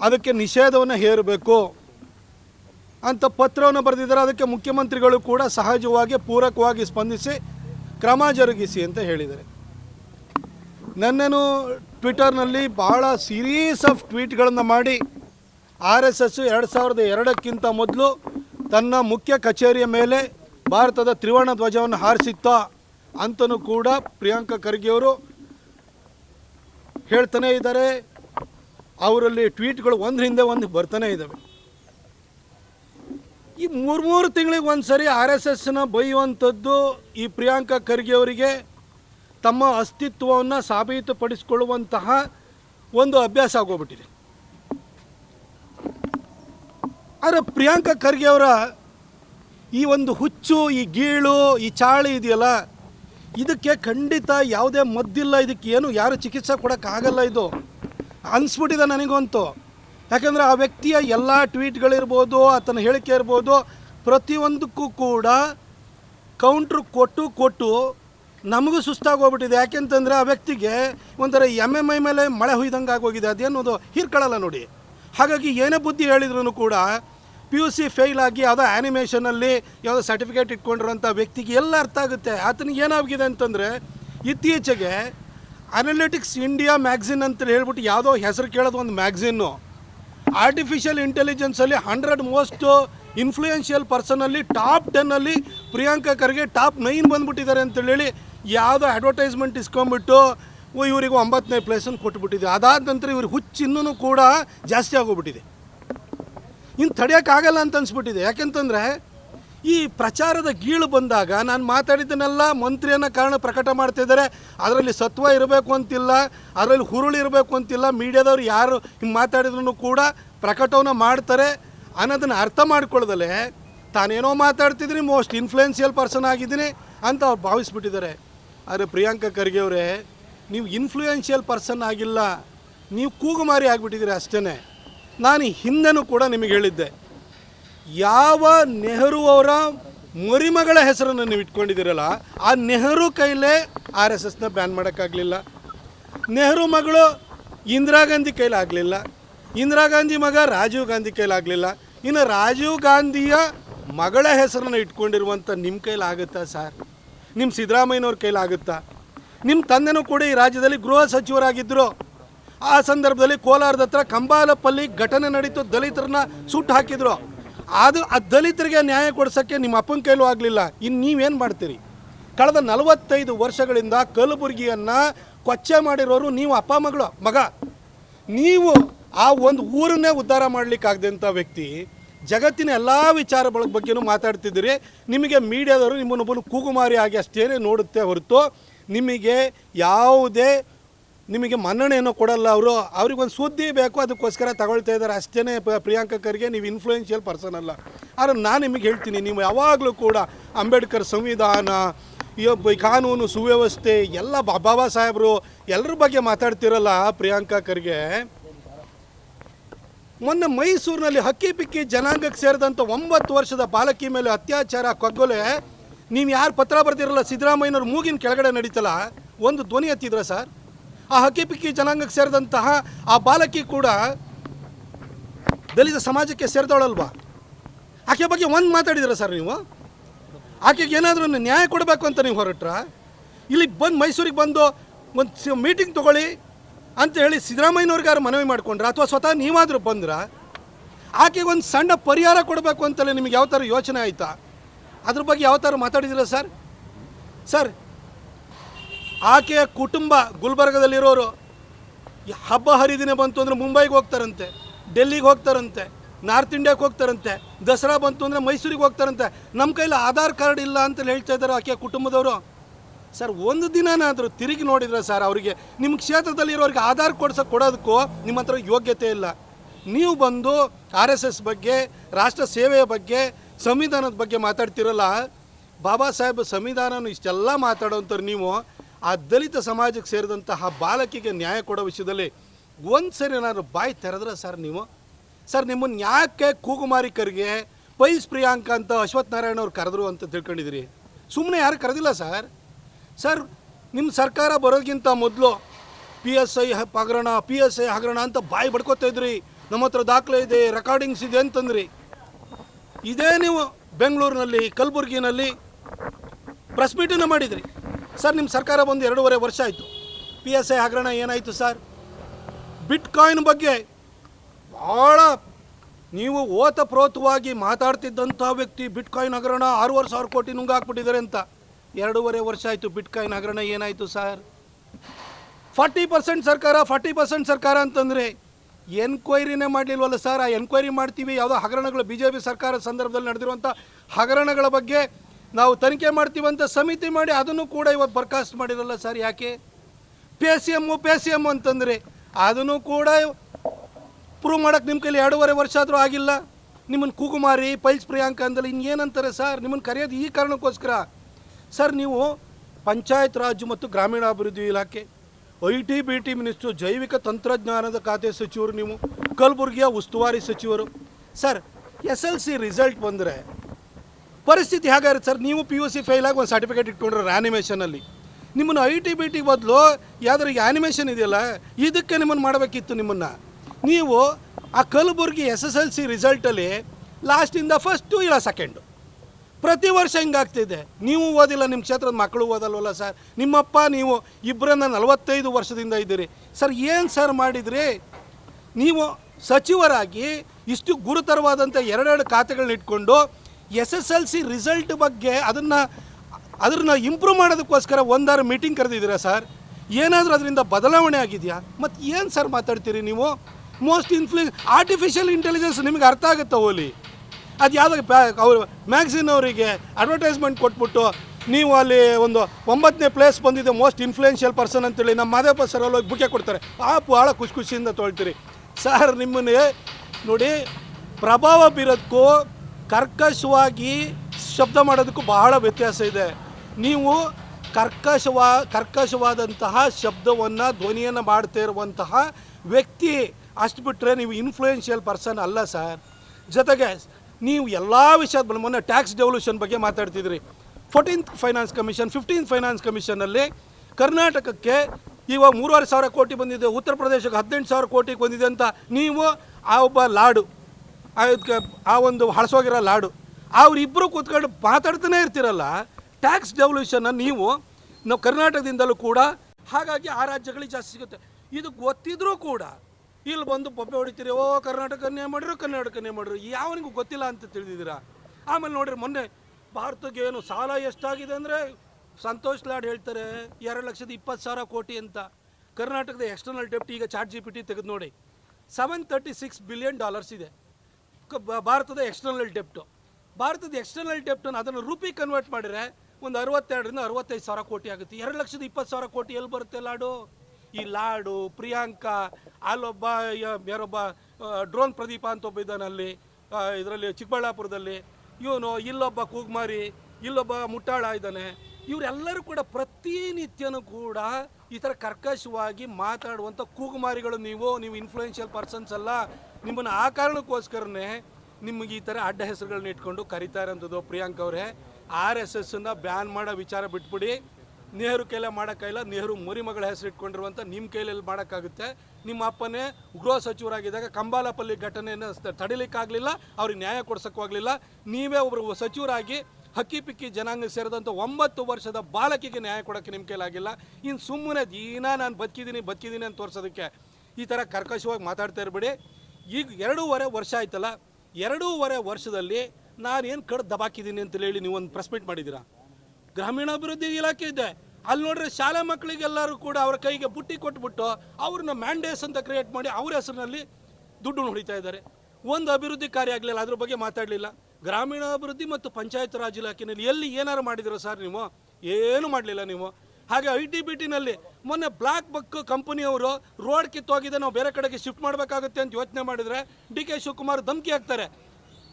ಅದಕ್ಕೆ ನಿಷೇಧವನ್ನು ಹೇರಬೇಕು ಅಂತ ಪತ್ರವನ್ನು ಬರೆದಿದ್ದಾರೆ. ಅದಕ್ಕೆ ಮುಖ್ಯಮಂತ್ರಿಗಳು ಕೂಡ ಸಹಜವಾಗಿ, ಪೂರಕವಾಗಿ ಸ್ಪಂದಿಸಿ ಕ್ರಮ ಜರುಗಿಸಿ ಅಂತ ಹೇಳಿದ್ದಾರೆ. ನನ್ನನ್ನು ಟ್ವಿಟರ್ನಲ್ಲಿ ಭಾಳ ಸೀರೀಸ್ ಆಫ್ ಟ್ವೀಟ್ಗಳನ್ನು ಮಾಡಿ, ಆರ್ ಎಸ್ ಎಸ್ ಎರಡು ಸಾವಿರದ ಎರಡಕ್ಕಿಂತ ಮೊದಲು ತನ್ನ ಮುಖ್ಯ ಕಚೇರಿಯ ಮೇಲೆ ಭಾರತದ ತ್ರಿವರ್ಣ ಧ್ವಜವನ್ನು ಹಾರಿಸಿತ್ತ ಅಂತಲೂ ಕೂಡ ಪ್ರಿಯಾಂಕಾ ಖರ್ಗೆಯವರು ಹೇಳ್ತಾನೇ ಇದ್ದಾರೆ. ಅವರಲ್ಲಿ ಟ್ವೀಟ್ಗಳು ಒಂದ್ರ ಹಿಂದೆ ಒಂದು ಬರ್ತಾನೆ ಇದ್ದಾವೆ ಈ ಮೂರು ಮೂರು ತಿಂಗಳಿಗೆ ಒಂದು ಸರಿ ಆರ್ ಎಸ್ ಎಸ್ನ ಬೈಯುವಂಥದ್ದು ಈ ಪ್ರಿಯಾಂಕಾ ಖರ್ಗೆ ಅವರಿಗೆ ತಮ್ಮ ಅಸ್ತಿತ್ವವನ್ನು ಸಾಬೀತುಪಡಿಸಿಕೊಳ್ಳುವಂತಹ ಒಂದು ಅಭ್ಯಾಸ ಆಗೋಗ್ಬಿಟ್ಟಿದೆ. ಆದರೆ ಪ್ರಿಯಾಂಕಾ ಖರ್ಗೆ ಅವರ ಈ ಒಂದು ಹುಚ್ಚು, ಈ ಗೀಳು, ಈ ಚಾಳಿ ಇದೆಯಲ್ಲ, ಇದಕ್ಕೆ ಖಂಡಿತ ಯಾವುದೇ ಮದ್ದಿಲ್ಲ, ಇದಕ್ಕೆ ಏನು ಯಾರು ಚಿಕಿತ್ಸೆ ಕೊಡೋಕ್ಕಾಗಲ್ಲ ಇದು. ಅನಿಸ್ಬಿಟ್ಟಿದೆ ನನಗಂತೂ. ಯಾಕಂದರೆ ಆ ವ್ಯಕ್ತಿಯ ಎಲ್ಲ ಟ್ವೀಟ್ಗಳಿರ್ಬೋದು, ಆತನ ಹೇಳಿಕೆ ಇರ್ಬೋದು, ಪ್ರತಿಯೊಂದಕ್ಕೂ ಕೂಡ ಕೌಂಟ್ರ್ ಕೊಟ್ಟು ಕೊಟ್ಟು ನಮಗೂ ಸುಸ್ತಾಗೋಗ್ಬಿಟ್ಟಿದೆ ಯಾಕೆಂತಂದರೆ ಆ ವ್ಯಕ್ತಿಗೆ ಒಂಥರ ಎಂ ಎಂ ಐ ಮೇಲೆ ಮಳೆ ಹುಯ್ದಂಗೆ ಆಗೋಗಿದೆ. ಅದೇನೋದು ಹೀರ್ಕೊಳ್ಳಲ್ಲ ನೋಡಿ. ಹಾಗಾಗಿ ಏನೇ ಬುದ್ಧಿ ಹೇಳಿದ್ರು ಕೂಡ ಪಿ ಯು ಸಿ ಫೇಲ್ ಆಗಿ ಯಾವುದೋ ಆ್ಯನಿಮೇಷನಲ್ಲಿ ಯಾವುದೋ ಸರ್ಟಿಫಿಕೇಟ್ ಇಟ್ಕೊಂಡಿರೋಂಥ ವ್ಯಕ್ತಿಗೆ ಎಲ್ಲ ಅರ್ಥ ಆಗುತ್ತೆ. ಆತನಿಗೆ ಏನಾಗಿದೆ ಅಂತಂದರೆ ಇತ್ತೀಚೆಗೆ ಅನಲಿಟಿಕ್ಸ್ ಇಂಡಿಯಾ ಮ್ಯಾಗ್ಝಿನ್ ಅಂತ ಹೇಳ್ಬಿಟ್ಟು ಯಾವುದೋ ಹೆಸರು ಕೇಳೋದು ಒಂದು ಮ್ಯಾಗ್ಝಿನ್ನು ಆರ್ಟಿಫಿಷಿಯಲ್ ಇಂಟೆಲಿಜೆನ್ಸಲ್ಲಿ ಹಂಡ್ರೆಡ್ ಮೋಸ್ಟ್ ಇನ್ಫ್ಲೂಯೆನ್ಷಿಯಲ್ ಪರ್ಸನಲ್ಲಿ ಟಾಪ್ ಟೆನ್ನಲ್ಲಿ ಪ್ರಿಯಾಂಕಾ ಖರ್ಗೆ ಟಾಪ್ ನೈನ್ ಬಂದ್ಬಿಟ್ಟಿದ್ದಾರೆ ಅಂತೇಳಿ ಯಾವುದೋ ಅಡ್ವರ್ಟೈಸ್ಮೆಂಟ್ ಇಸ್ಕೊಂಬಿಟ್ಟು ಇವರಿಗೆ ಒಂಬತ್ತನೇ ಪ್ಲೇಸನ್ನು ಕೊಟ್ಬಿಟ್ಟಿದೆ. ಅದಾದ ನಂತರ ಇವ್ರಿಗೆ ಹುಚ್ಚಿನ್ನೂ ಕೂಡ ಜಾಸ್ತಿ ಆಗೋಗ್ಬಿಟ್ಟಿದೆ. ಇನ್ನು ತಡೆಯೋಕ್ಕಾಗಲ್ಲ ಅಂತ ಅನ್ಸ್ಬಿಟ್ಟಿದೆ. ಯಾಕೆಂತಂದರೆ ಈ ಪ್ರಚಾರದ ಗೀಳು ಬಂದಾಗ ನಾನು ಮಾತಾಡಿದ್ದನ್ನೆಲ್ಲ ಮಂತ್ರಿ ಅನ್ನೋ ಕಾರಣ ಪ್ರಕಟ ಮಾಡ್ತಿದ್ದಾರೆ ಅದರಲ್ಲಿ ಸತ್ವ ಇರಬೇಕು ಅಂತಿಲ್ಲ, ಅದರಲ್ಲಿ ಹುರುಳು ಇರಬೇಕು ಅಂತಿಲ್ಲ, ಮೀಡಿಯಾದವ್ರು ಯಾರು ಹಿಂಗೆ ಮಾತಾಡಿದ್ರು ಕೂಡ ಪ್ರಕಟವನ್ನು ಮಾಡ್ತಾರೆ. ಅನ್ನೋದನ್ನು ಅರ್ಥ ಮಾಡ್ಕೊಳ್ದಲೆ ತಾನೇನೋ ಮಾತಾಡ್ತಿದ್ದೀನಿ, ಮೋಸ್ಟ್ ಇನ್ಫ್ಲುಯೆನ್ಸಿಯಲ್ ಪರ್ಸನ್ ಆಗಿದ್ದೀನಿ ಅಂತ ಅವ್ರು ಭಾವಿಸ್ಬಿಟ್ಟಿದ್ದಾರೆ. ಆದರೆ ಪ್ರಿಯಾಂಕಾ ಖರ್ಗೆ ಅವರೇ, ನೀವು ಇನ್ಫ್ಲೂಯೆನ್ಷಿಯಲ್ ಪರ್ಸನ್ ಆಗಿಲ್ಲ, ನೀವು ಕೂಗುಮಾರಿ ಆಗಿಬಿಟ್ಟಿದ್ದೀರಿ ಅಷ್ಟೇ ನಾನು ಹಿಂದೆನೂ ಕೂಡ ನಿಮಗೆ ಹೇಳಿದ್ದೆ. ಯಾವ ನೆಹರು ಅವರ ಮರಿಮಗಳ ಹೆಸರನ್ನು ನೀವು ಇಟ್ಕೊಂಡಿದ್ದೀರಲ್ಲ, ಆ ನೆಹರು ಕೈಲೇ ಆರ್ ಎಸ್ ಎಸ್ನ ಬ್ಯಾನ್ ಮಾಡೋಕ್ಕಾಗಲಿಲ್ಲ. ನೆಹರು ಮಗಳು ಇಂದಿರಾ ಗಾಂಧಿ ಕೈಲಾಗಲಿಲ್ಲ. ಇಂದಿರಾ ಗಾಂಧಿ ಮಗ ರಾಜೀವ್ ಗಾಂಧಿ ಕೈಲಾಗಲಿಲ್ಲ. ಇನ್ನು ರಾಜೀವ್ ಗಾಂಧಿಯ ಮಗಳ ಹೆಸರನ್ನು ಇಟ್ಕೊಂಡಿರುವಂಥ ನಿಮ್ಮ ಕೈಲಾಗುತ್ತಾ ಸರ್? ನಿಮ್ಮ ಸಿದ್ದರಾಮಯ್ಯನವ್ರ ಕೈಲಾಗುತ್ತಾ? ನಿಮ್ಮ ತಂದೆನೂ ಕೂಡ ಈ ರಾಜ್ಯದಲ್ಲಿ ಗೃಹ ಸಚಿವರಾಗಿದ್ದರು ಆ ಸಂದರ್ಭದಲ್ಲಿ ಕೋಲಾರದ ಹತ್ರ ಕಂಬಾಲಪಲ್ಲಿ ಘಟನೆ ನಡೀತು, ದಲಿತರನ್ನ ಸುಟ್ಟು ಹಾಕಿದ್ರು. ಅದು ಆ ದಲಿತರಿಗೆ ನ್ಯಾಯ ಕೊಡ್ಸೋಕ್ಕೆ ನಿಮ್ಮ ಅಪ್ಪನ ಕೈಲೂ ಆಗಲಿಲ್ಲ. ಇನ್ನು ನೀವೇನು ಮಾಡ್ತೀರಿ? ಕಳೆದ ನಲವತ್ತೈದು ವರ್ಷಗಳಿಂದ ಕಲಬುರಗಿಯನ್ನು ಕೊಚ್ಚೆ ಮಾಡಿರೋರು ನೀವು ಅಪ್ಪ, ಮಗಳು, ಮಗ. ನೀವು ಆ ಒಂದು ಊರನ್ನೇ ಉದ್ಧಾರ ಮಾಡಲಿಕ್ಕಾಗದಂಥ ವ್ಯಕ್ತಿ, ಜಗತ್ತಿನ ಎಲ್ಲ ವಿಚಾರಗಳ ಬಗ್ಗೆನೂ ಮಾತಾಡ್ತಿದ್ದೀರಿ. ನಿಮಗೆ ಮೀಡಿಯಾದವರು ನಿಮ್ಮನ್ನೊಬ್ಬನು ಕೂಗುಮಾರಿ ಆಗಿ ಅಷ್ಟೇನೆ ನೋಡುತ್ತೆ ಹೊರತು ನಿಮಗೆ ಯಾವುದೇ ನಿಮಗೆ ಮನ್ನಣೆಯನ್ನು ಕೊಡಲ್ಲ ಅವರು. ಅವ್ರಿಗೆ ಒಂದು ಸುದ್ದಿ ಬೇಕು, ಅದಕ್ಕೋಸ್ಕರ ತಗೊಳ್ತಾ ಇದ್ದಾರೆ. ಅಷ್ಟೇ ಪ್ರಿಯಾಂಕಾ ಖರ್ಗೆ, ನೀವು ಇನ್ಫ್ಲೂಯೆನ್ಷಿಯಲ್ ಪರ್ಸನ್ ಅಲ್ಲ. ಆದರೆ ನಾನು ನಿಮಗೆ ಹೇಳ್ತೀನಿ, ನೀವು ಯಾವಾಗಲೂ ಕೂಡ ಅಂಬೇಡ್ಕರ್ ಸಂವಿಧಾನ, ಈ ಕಾನೂನು ಸುವ್ಯವಸ್ಥೆ, ಎಲ್ಲ ಬಾಬಾ ಸಾಹೇಬರು ಎಲ್ಲರ ಬಗ್ಗೆ ಮಾತಾಡ್ತಿರಲ್ಲ ಪ್ರಿಯಾಂಕಾ ಖರ್ಗೆ? ಮೊನ್ನೆ ಮೈಸೂರಿನಲ್ಲಿ ಹಕ್ಕಿ ಪಿಕ್ಕಿ ಜನಾಂಗಕ್ಕೆ ಸೇರಿದಂಥ ಒಂಬತ್ತು ವರ್ಷದ ಬಾಲಕಿ ಮೇಲೆ ಅತ್ಯಾಚಾರ, ಕೊಗ್ಗೊಲೆ. ನೀವು ಯಾರು ಪತ್ರ ಬರ್ತಿರಲ್ಲ ಸಿದ್ದರಾಮಯ್ಯನವ್ರ ಮೂಗಿನ ಕೆಳಗಡೆ ನಡೀತಲ್ಲ. ಒಂದು ಧ್ವನಿ ಎತ್ತಿದ್ರ ಸರ್? ಆ ಹಕ್ಕಿ ಪಿಕ್ಕಿ ಜನಾಂಗಕ್ಕೆ ಸೇರಿದಂತಹ ಆ ಬಾಲಕಿ ಕೂಡ ದಲಿತ ಸಮಾಜಕ್ಕೆ ಸೇರಿದವಳಲ್ವಾ? ಆಕೆ ಬಗ್ಗೆ ಒಂದು ಮಾತಾಡಿದಿರ ಸರ್ ನೀವು? ಆಕೆಗೆ ಏನಾದರೂ ನ್ಯಾಯ ಕೊಡಬೇಕು ಅಂತ ನೀವು ಹೊರಟ್ರ? ಇಲ್ಲಿ ಬಂದು ಮೈಸೂರಿಗೆ ಬಂದು ಒಂದು ಮೀಟಿಂಗ್ ತೊಗೊಳ್ಳಿ ಅಂತ ಹೇಳಿ ಸಿದ್ದರಾಮಯ್ಯನವ್ರಿಗಾರು ಮನವಿ ಮಾಡಿಕೊಂಡ್ರ? ಅಥವಾ ಸ್ವತಃ ನೀವಾದರೂ ಬಂದ್ರ? ಆಕೆಗೆ ಒಂದು ಸಣ್ಣ ಪರಿಹಾರ ಕೊಡಬೇಕು ಅಂತಲೇ ನಿಮಗೆ ಯಾವ ಥರ ಯೋಚನೆ ಆಯಿತಾ? ಅದ್ರ ಬಗ್ಗೆ ಯಾವ ಥರ ಮಾತಾಡಿದಿರ ಸರ್? ಸರ್ ಆಕೆಯ ಕುಟುಂಬ ಗುಲ್ಬರ್ಗದಲ್ಲಿರೋರು ಹಬ್ಬ ಹರಿದಿನ ಬಂತು ಅಂದರೆ ಮುಂಬೈಗೆ ಹೋಗ್ತಾರಂತೆ, ಡೆಲ್ಲಿಗೆ ಹೋಗ್ತಾರಂತೆ, ನಾರ್ತ್ ಇಂಡಿಯಾಕ್ಕೆ ಹೋಗ್ತಾರಂತೆ, ದಸರಾ ಬಂತು ಅಂದರೆ ಮೈಸೂರಿಗೆ ಹೋಗ್ತಾರಂತೆ. ನಮ್ಮ ಕೈಲಿ ಆಧಾರ್ ಕಾರ್ಡ್ ಇಲ್ಲ ಅಂತ ಹೇಳ್ತಾ ಇದ್ದಾರೆ ಆಕೆಯ ಕುಟುಂಬದವರು. ಸರ್, ಒಂದು ದಿನನಾದರೂ ತಿರುಗಿ ನೋಡಿದ್ರೆ ಸರ್ ಅವರಿಗೆ, ನಿಮ್ಮ ಕ್ಷೇತ್ರದಲ್ಲಿರೋರಿಗೆ ಆಧಾರ್ ಕೊಡ್ಸ ಕೊಡೋದಕ್ಕೂ ನಿಮ್ಮ ಹತ್ರ ಯೋಗ್ಯತೆ ಇಲ್ಲ. ನೀವು ಬಂದು ಆರ್ ಎಸ್ ಎಸ್ ಬಗ್ಗೆ, ರಾಷ್ಟ್ರ ಸೇವೆಯ ಬಗ್ಗೆ, ಸಂವಿಧಾನದ ಬಗ್ಗೆ ಮಾತಾಡ್ತಿರಲ್ಲ, ಬಾಬಾ ಸಾಹೇಬ್ ಸಂವಿಧಾನನೂ ಇಷ್ಟೆಲ್ಲ ಮಾತಾಡೋಂಥವ್ರು ನೀವು ಆ ದಲಿತ ಸಮಾಜಕ್ಕೆ ಸೇರಿದಂತಹ ಬಾಲಕಿಗೆ ನ್ಯಾಯ ಕೊಡೋ ವಿಷಯದಲ್ಲಿ ಒಂದು ಸರಿ ಏನಾದ್ರು ಬಾಯಿ ತೆರೆದ್ರೆ ಸರ್ ನೀವು? ಸರ್ ನಿಮ್ಮನ್ನು ಯಾಕೆ ಕೂಗುಮಾರಿಕರಿಗೆ ಪೈಸ್ ಪ್ರಿಯಾಂಕ ಅಂತ ಅಶ್ವಥ್ ನಾರಾಯಣ ಅವ್ರು ಕರೆದ್ರು ಅಂತ ತಿಳ್ಕೊಂಡಿದ್ದೀರಿ? ಸುಮ್ಮನೆ ಯಾರು ಕರೆದಿಲ್ಲ ಸರ್? ಸರ್ ನಿಮ್ಮ ಸರ್ಕಾರ ಬರೋದಕ್ಕಿಂತ ಮೊದಲು ಪಿ ಎಸ್ ಐ ಹಗರಣ ಪಿ ಎಸ್ ಐ ಹಗರಣ ಅಂತ ಬಾಯಿ ಬಡ್ಕೋತಾ ಇದ್ರಿ. ನಮ್ಮ ಹತ್ರ ದಾಖಲೆ ಇದೆ ರೆಕಾರ್ಡಿಂಗ್ಸ್ ಇದೆ ಅಂತಂದ್ರಿ. ಇದೇ ನೀವು ಬೆಂಗಳೂರಿನಲ್ಲಿ, ಕಲಬುರಗಿನಲ್ಲಿ ಪ್ರೆಸ್ ಮೀಟನ್ನು ಮಾಡಿದ್ರಿ. ಸರ್ ನಿಮ್ಮ ಸರ್ಕಾರ ಬಂದು ಎರಡೂವರೆ ವರ್ಷ ಆಯಿತು. ಪಿ ಎಸ್ ಐ ಹಗರಣ ಏನಾಯಿತು ಸರ್? ಬಿಟ್ ಕಾಯಿನ್ ಬಗ್ಗೆ ಭಾಳ ನೀವು ಓತಪ್ರೋತವಾಗಿ ಮಾತಾಡ್ತಿದ್ದಂಥ ವ್ಯಕ್ತಿ ಬಿಟ್ ಕಾಯಿನ್ ಹಗರಣ ಆರೂವರೆ ಸಾವಿರ ಕೋಟಿ ನುಂಗಾಕ್ಬಿಟ್ಟಿದ್ದಾರೆ ಅಂತ. ಎರಡೂವರೆ ವರ್ಷ ಆಯಿತು ಬಿಟ್ ಕಾಯಿನ್ ಹಗರಣ ಏನಾಯಿತು ಸರ್? ಫಾರ್ಟಿ ಪರ್ಸೆಂಟ್ ಸರ್ಕಾರ, ಫಾರ್ಟಿ ಪರ್ಸೆಂಟ್ ಸರ್ಕಾರ ಅಂತಂದರೆ ಎನ್ಕ್ವೈರಿನೇ ಮಾಡಲಿಲ್ವಲ್ಲ ಸರ್? ಆ ಎನ್ಕ್ವೈರಿ ಮಾಡ್ತೀವಿ, ಯಾವುದೋ ಹಗರಣಗಳು ಬಿ ಜೆ ಪಿ ಸರ್ಕಾರ ಸಂದರ್ಭದಲ್ಲಿ ನಡೆದಿರುವಂಥ ಹಗರಣಗಳ ಬಗ್ಗೆ ನಾವು ತನಿಖೆ ಮಾಡ್ತೀವಂತ ಸಮಿತಿ ಮಾಡಿ ಅದನ್ನು ಕೂಡ ಇವತ್ತು ಬರ್ಕಾಸ್ಟ್ ಮಾಡಿರಲ್ಲ ಸರ್, ಯಾಕೆ? Pay C M pay C M ಅಂತಂದರೆ ಅದನ್ನು ಕೂಡ ಪ್ರೂವ್ ಮಾಡೋಕ್ಕೆ ನಿಮ್ಮ ಕೈಲಿ ಎರಡೂವರೆ ವರ್ಷ ಆದರೂ ಆಗಿಲ್ಲ. ನಿಮ್ಮನ್ನು ಕೂಗುಮಾರಿ ಪೈಲ್ಸ್ ಪ್ರಿಯಾಂಕ ಅಂದಲ್ಲಿ ಇನ್ನೇನಂತಾರೆ ಸರ್? ನಿಮ್ಮನ್ನು ಕರೆಯೋದು ಈ ಕಾರಣಕ್ಕೋಸ್ಕರ. ಸರ್, ನೀವು ಪಂಚಾಯತ್ ರಾಜ್ ಮತ್ತು ಗ್ರಾಮೀಣಾಭಿವೃದ್ಧಿ ಇಲಾಖೆ, I T, B T minister, ಜೈವಿಕ ತಂತ್ರಜ್ಞಾನದ ಖಾತೆ ಸಚಿವರು ನೀವು, ಕಲಬುರಗಿಯ ಉಸ್ತುವಾರಿ ಸಚಿವರು. Sir, S L C result ಬಂದರೆ ಪರಿಸ್ಥಿತಿ ಹೇಗಾಗುತ್ತೆ ಸರ್? ನೀವು ಪಿ ಯು ಸಿ ಫೇಲ್ ಆಗಿ ಒಂದು ಸರ್ಟಿಫಿಕೇಟ್ ಇಟ್ಕೊಂಡ್ರೆ ಆ್ಯನಿಮೇಷನಲ್ಲಿ ನಿಮ್ಮನ್ನು ಐ ಟಿ ಬಿ ಟಿ ಬದಲು ಯಾವ್ದಾರು ಆ್ಯನಿಮೇಷನ್ ಇದೆಯಲ್ಲ, ಇದಕ್ಕೆ ನಿಮ್ಮನ್ನು ಮಾಡಬೇಕಿತ್ತು ನಿಮ್ಮನ್ನು. ನೀವು ಆ Kalaburagi S S L C ರಿಸಲ್ಟಲ್ಲಿ ಲಾಸ್ಟಿಂದ ಫಸ್ಟು ಇಲ್ಲ ಸೆಕೆಂಡು ಪ್ರತಿ ವರ್ಷ ಹಿಂಗಾಗ್ತಿದೆ. ನೀವು ಓದಿಲ್ಲ ನಿಮ್ಮ ಕ್ಷೇತ್ರದ ಮಕ್ಕಳು ಓದಲ್ವಲ್ಲ ಸರ್? ನಿಮ್ಮಪ್ಪ, ನೀವು ಇಬ್ಬರನ್ನ ನಲವತ್ತೈದು ವರ್ಷದಿಂದ ಇದ್ದೀರಿ. ಸರ್, ಏನು ಸರ್ ಮಾಡಿದ್ರಿ? ನೀವು ಸಚಿವರಾಗಿ ಇಷ್ಟು ಗುರುತರವಾದಂಥ ಎರಡೆರಡು ಖಾತೆಗಳನ್ನ ಇಟ್ಕೊಂಡು S S L C result ಬಗ್ಗೆ ಅದನ್ನು ಅದನ್ನು ಇಂಪ್ರೂವ್ ಮಾಡೋದಕ್ಕೋಸ್ಕರ ಒಂದಾರು ಮೀಟಿಂಗ್ ಕರೆದಿದ್ದೀರಾ ಸರ್? ಏನಾದರೂ ಅದರಿಂದ ಬದಲಾವಣೆ ಆಗಿದೆಯಾ? ಮತ್ತು ಏನು ಸರ್ ಮಾತಾಡ್ತೀರಿ ನೀವು? ಮೋಸ್ಟ್ ಇನ್ಫ್ಲೂ ಆರ್ಟಿಫಿಷಿಯಲ್ ಇಂಟೆಲಿಜೆನ್ಸ್ ನಿಮಗೆ ಅರ್ಥ ಆಗುತ್ತಾ ಓಲಿ ಅದು ಪ್ಯಾ, ಅವರು ಮ್ಯಾಗ್ಝಿನ್ ಅವರಿಗೆ ಅಡ್ವರ್ಟೈಸ್ಮೆಂಟ್ ಕೊಟ್ಬಿಟ್ಟು ನೀವು ಅಲ್ಲಿ ಒಂದು ಒಂಬತ್ತನೇ ಪ್ಲೇಸ್ ಬಂದಿದೆ ಮೋಸ್ಟ್ ಇನ್ಫ್ಲೂಯೆನ್ಷಿಯಲ್ ಪರ್ಸನ್ ಅಂತೇಳಿ ನಮ್ಮ ಮಾದೇಪ ಸರ್ ಅಲ್ಲಿ ಹೋಗಿ ಬುಕ್ಕೆ ಕೊಡ್ತಾರೆ. ಆ ಭಾಳ ಖುಷಿ ಖುಷಿಯಿಂದ ತೊಳ್ತೀರಿ. ಸರ್ ನಿಮ್ಮನ್ನೇ ನೋಡಿ ಪ್ರಭಾವ ಬೀರೋದಕ್ಕೂ ಕರ್ಕಶವಾಗಿ ಶಬ್ದ ಮಾಡೋದಕ್ಕೂ ಬಹಳ ವ್ಯತ್ಯಾಸ ಇದೆ. ನೀವು ಕರ್ಕಶವಾ, ಕರ್ಕಶವಾದಂತಹ ಶಬ್ದವನ್ನು, ಧ್ವನಿಯನ್ನು ಮಾಡ್ತಾ ಇರುವಂತಹ ವ್ಯಕ್ತಿ ಅಷ್ಟು ಬಿಟ್ಟರೆ ನೀವು ಇನ್ಫ್ಲೂಯೆನ್ಷಿಯಲ್ ಪರ್ಸನ್ ಅಲ್ಲ ಸರ್. ಜೊತೆಗೆ ನೀವು ಎಲ್ಲ ವಿಷಯದ ಮೊನ್ನೆ ಟ್ಯಾಕ್ಸ್ ಡೆವಲ್ಯೂಷನ್ ಬಗ್ಗೆ ಮಾತಾಡ್ತಿದ್ರಿ. Fourteenth finance commission fifteenth finance ಕಮಿಷನಲ್ಲಿ ಕರ್ನಾಟಕಕ್ಕೆ ಇವಾಗ ಮೂರುವರೆ ಸಾವಿರ ಕೋಟಿ ಬಂದಿದೆ, ಉತ್ತರ ಪ್ರದೇಶಕ್ಕೆ ಹದಿನೆಂಟು ಸಾವಿರ ಕೋಟಿಗೆ ಬಂದಿದೆ ಅಂತ ನೀವು ಆ ಒಬ್ಬ ಲಾಡು ಇದ್ಕ- ಆ ಒಂದು ಹಳಸೋಗಿರೋ ಲಾಡು. ಅವರಿಬ್ಬರು ಕೂತ್ಕೊಂಡು ಮಾತಾಡ್ತಾನೆ ಇರ್ತಿರಲ್ಲ ಟ್ಯಾಕ್ಸ್ ಡೆವಲ್ಯೂಷನ್ನ ನೀವು ನಾವು ಕರ್ನಾಟಕದಿಂದಲೂ ಕೂಡ, ಹಾಗಾಗಿ ಆ ರಾಜ್ಯಗಳಿಗೆ ಜಾಸ್ತಿ ಸಿಗುತ್ತೆ. ಇದು ಗೊತ್ತಿದ್ರೂ ಕೂಡ, ಇಲ್ಲಿ ಬಂದು ಪಪ್ಪೆ ಹೊಡಿತೀರಿ, ಓ ಕರ್ನಾಟಕನೇ ಮಾಡಿರು ಕರ್ನಾಟಕನೇ ಮಾಡಿರು ಯಾವನಿಗೂ ಗೊತ್ತಿಲ್ಲ ಅಂತ ತಿಳಿದಿದ್ದೀರಾ? ಆಮೇಲೆ ನೋಡಿರಿ, ಮೊನ್ನೆ ಭಾರತಕ್ಕೆ ಏನು ಸಾಲ ಎಷ್ಟಾಗಿದೆ ಅಂದರೆ, ಸಂತೋಷ್ ಲಾಡ್ ಹೇಳ್ತಾರೆ, ಎರಡು ಲಕ್ಷದ ಇಪ್ಪತ್ತು ಸಾವಿರ ಕೋಟಿ ಅಂತ. ಕರ್ನಾಟಕದ ಎಕ್ಸ್ಟರ್ನಲ್ ಡೆಪ್ಟ್ ಈಗ ಚಾರ್ಟ್ ಜಿ ಪಿ ಟಿ ತೆಗೆದು ನೋಡಿ. Seven thirty six billion dollars ಇದೆ. ಭಾರತದ ಎಕ್ಸ್ಟರ್ನಲ್ ಡೆಪ್ಟು ಭಾರತದ ಎಕ್ಸ್ಟರ್ನಲ್ ಡೆಪ್ಟನ್ನು ಅದನ್ನು ರೂಪಿ ಕನ್ವರ್ಟ್ ಮಾಡಿದರೆ ಒಂದು ಅರವತ್ತೆರಡರಿಂದ ಅರವತ್ತೈದು ಸಾವಿರ ಕೋಟಿ ಆಗುತ್ತೆ. ಎರಡು ಲಕ್ಷದ ಇಪ್ಪತ್ತು ಸಾವಿರ ಕೋಟಿ ಎಲ್ಲಿ ಬರುತ್ತೆ ಲಾಡು? ಈ ಲಾಡು, ಪ್ರಿಯಾಂಕಾ ಅಲ್ಲೊಬ್ಬ ಯಾರೊಬ್ಬ ಡ್ರೋನ್ ಪ್ರದೀಪ ಅಂತ ಒಬ್ಬ ಇದ್ದಾನೆ ಅಲ್ಲಿ ಇದರಲ್ಲಿ ಚಿಕ್ಕಬಳ್ಳಾಪುರದಲ್ಲಿ. ಇವನು, ಇಲ್ಲೊಬ್ಬ ಕೂಗ್ಮಾರಿ, ಇಲ್ಲೊಬ್ಬ ಮುಟ್ಟಾಳ ಇದ್ದಾನೆ. ಇವರೆಲ್ಲರೂ ಕೂಡ ಪ್ರತಿನಿತ್ಯನೂ ಕೂಡ ಈ ಥರ ಕರ್ಕಶವಾಗಿ ಮಾತಾಡುವಂಥ ಕೂಗುಮಾರಿಗಳು ನೀವು ನೀವು ಇನ್ಫ್ಲೂಯೆನ್ಷಿಯಲ್ ಪರ್ಸನ್ಸ್ ಅಲ್ಲ. ನಿಮ್ಮನ್ನು ಆ ಕಾರಣಕ್ಕೋಸ್ಕರನೇ ನಿಮಗೆ ಈ ಥರ ಅಡ್ಡ ಹೆಸರುಗಳನ್ನ ಇಟ್ಕೊಂಡು ಕರೀತಾರೆ ಇರೋಂಥದ್ದು ಪ್ರಿಯಾಂಕ್ ಅವರೇ, ಆರ್ ಎಸ್ ಎಸ್ಸನ್ನು ಬ್ಯಾನ್ ಮಾಡೋ ವಿಚಾರ ಬಿಟ್ಬಿಡಿ. ನೆಹರು ಕೈಲೇ ಮಾಡೋಕ್ಕಾಗಿಲ್ಲ ನೆಹರು ಮರಿಮಗಳ ಹೆಸರು ಇಟ್ಕೊಂಡಿರುವಂಥ ನಿಮ್ಮ ಕೈಯಲ್ಲಿ ಮಾಡೋಕ್ಕಾಗುತ್ತೆ. ನಿಮ್ಮ ಅಪ್ಪನೇ ಗೃಹ ಸಚಿವರಾಗಿದ್ದಾಗ ಕಂಬಾಲಪಲ್ಲಿ ಘಟನೆಯನ್ನು ತಡಿಲಿಕ್ಕಾಗಲಿಲ್ಲ, ಅವ್ರಿಗೆ ನ್ಯಾಯ ಕೊಡ್ಸೋಕ್ಕೂ ಆಗಲಿಲ್ಲ ನೀವೇ ಒಬ್ಬರು ಸಚಿವರಾಗಿ ಹಕ್ಕಿ ಪಿಕ್ಕಿ ಜನಾಂಗ ಸೇರಿದಂಥ ಒಂಬತ್ತು ವರ್ಷದ ಬಾಲಕಿಗೆ ನ್ಯಾಯ ಕೊಡೋಕ್ಕೆ ನಿಮ್ಮ ಕೈಲಾಗಿಲ್ಲ. ಇನ್ನು ಸುಮ್ಮನೆ ದಿನ ನಾನು ಬದುಕಿದ್ದೀನಿ ಬದುಕಿದ್ದೀನಿ ಅಂತ ತೋರಿಸೋದಕ್ಕೆ ಈ ಥರ ಕರ್ಕಶವಾಗಿ ಮಾತಾಡ್ತಾ ಇರಬೇಡಿ. ಈಗ ಎರಡೂವರೆ ವರ್ಷ ಆಯ್ತಲ್ಲ, ಎರಡೂವರೆ ವರ್ಷದಲ್ಲಿ ನಾನೇನು ಕಡ್ ದಬಾಕಿದ್ದೀನಿ ಅಂತ ಹೇಳಿ ನೀವು ಒಂದು ಮೀಟ್ ಮಾಡಿದ್ದೀರಾ ಗ್ರಾಮೀಣಾಭಿವೃದ್ಧಿ ಇಲಾಖೆ ಇದೆ. ಅಲ್ಲಿ ನೋಡ್ರಿ ಶಾಲಾ ಮಕ್ಕಳಿಗೆಲ್ಲರೂ ಕೂಡ ಅವರ ಕೈಗೆ ಬುಟ್ಟಿ ಕೊಟ್ಬಿಟ್ಟು ಅವ್ರನ್ನ ಮ್ಯಾಂಡೇಸ್ ಅಂತ ಕ್ರಿಯೇಟ್ ಮಾಡಿ ಅವ್ರ ಹೆಸರಿನಲ್ಲಿ ದುಡ್ಡು ಹೊಡಿತಾ ಇದ್ದಾರೆ. ಒಂದು ಅಭಿವೃದ್ಧಿ ಕಾರ್ಯ ಆಗಲಿಲ್ಲ, ಅದ್ರ ಬಗ್ಗೆ ಮಾತಾಡಲಿಲ್ಲ. ಗ್ರಾಮೀಣಾಭಿವೃದ್ಧಿ ಮತ್ತು ಪಂಚಾಯತ್ ರಾಜ್ ಇಲಾಖೆಯಲ್ಲಿ ಎಲ್ಲಿ ಏನಾರು ಮಾಡಿದಿರೋ ಸರ್ ನೀವು? ಏನು ಮಾಡಲಿಲ್ಲ ನೀವು? ಹಾಗೆ ಐ ಟಿ ಬಿ ಟಿನಲ್ಲಿ ಮೊನ್ನೆ ಬ್ಲಾಕ್ ಬಕ್ ಕಂಪನಿಯವರು ರೋಡ್ ಕಿತ್ತೋಗಿದೆ, ನಾವು ಬೇರೆ ಕಡೆಗೆ ಶಿಫ್ಟ್ ಮಾಡಬೇಕಾಗುತ್ತೆ ಅಂತ ಯೋಚನೆ ಮಾಡಿದರೆ ಡಿ ಕೆ ಶಿವಕುಮಾರ್ ಧಮಕಿ ಹಾಕ್ತಾರೆ.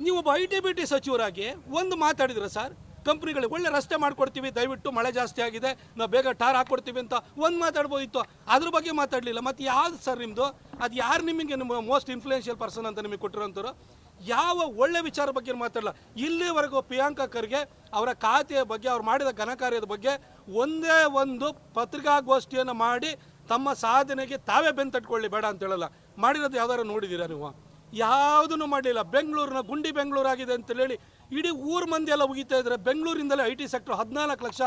ನೀವು ಒಬ್ಬ ಐ ಟಿ ಬಿ ಟಿ ಸಚಿವರಾಗಿ ಒಂದು ಮಾತಾಡಿದ್ರೆ ಸರ್ ಕಂಪ್ನಿಗಳಿಗೆ ಒಳ್ಳೆ ರಸ್ತೆ ಮಾಡ್ಕೊಡ್ತೀವಿ, ದಯವಿಟ್ಟು ಮಳೆ ಜಾಸ್ತಿ ಆಗಿದೆ, ನಾವು ಬೇಗ ಟಾರ್ ಹಾಕ್ಕೊಡ್ತೀವಿ ಅಂತ ಒಂದು ಮಾತಾಡ್ಬೋದಿತ್ತು. ಅದ್ರ ಬಗ್ಗೆ ಮಾತಾಡಲಿಲ್ಲ. ಮತ್ತು ಯಾವ್ದು ಸರ್ ನಿಮ್ಮದು ಅದು ಯಾರು ನಿಮಗೆ ನಿಮ್ಮ ಮೋಸ್ಟ್ ಇನ್ಫ್ಲೂಯೆನ್ಷಿಯಲ್ ಪರ್ಸನ್ ಅಂತ ನಿಮಗೆ ಕೊಟ್ಟಿರೋಂಥವ್ರು? ಯಾವ ಒಳ್ಳೆ ವಿಚಾರ ಬಗ್ಗೆ ಮಾತಾಡಲ್ಲ. ಇಲ್ಲಿವರೆಗೂ ಪ್ರಿಯಾಂಕಾ ಖರ್ಗೆ ಅವರ ಖಾತೆಯ ಬಗ್ಗೆ, ಅವ್ರು ಮಾಡಿದ ಘನಕಾರ್ಯದ ಬಗ್ಗೆ ಒಂದೇ ಒಂದು ಪತ್ರಿಕಾಗೋಷ್ಠಿಯನ್ನು ಮಾಡಿ ತಮ್ಮ ಸಾಧನೆಗೆ ತಾವೇ ಬೆನ್ ತಟ್ಕೊಳ್ಳಿ ಬೇಡ ಅಂತ ಹೇಳಲ್ಲ. ಮಾಡಿರೋದು ಯಾವ್ದಾರು ನೋಡಿದ್ದೀರಾ ನೀವು? ಯಾವುದನ್ನು ಮಾಡಲಿಲ್ಲ. ಬೆಂಗಳೂರಿನ ಗುಂಡಿ ಬೆಂಗಳೂರಾಗಿದೆ ಅಂತ ಹೇಳಿ ಇಡೀ ಊರು ಮಂದಿ ಎಲ್ಲ ಉಗಿತಾ ಇದ್ದಾರೆ ಬೆಂಗಳೂರಿಂದಲೇ ಐ ಟಿ ಸೆಕ್ಟರ್ ಹದಿನಾಲ್ಕು ಲಕ್ಷ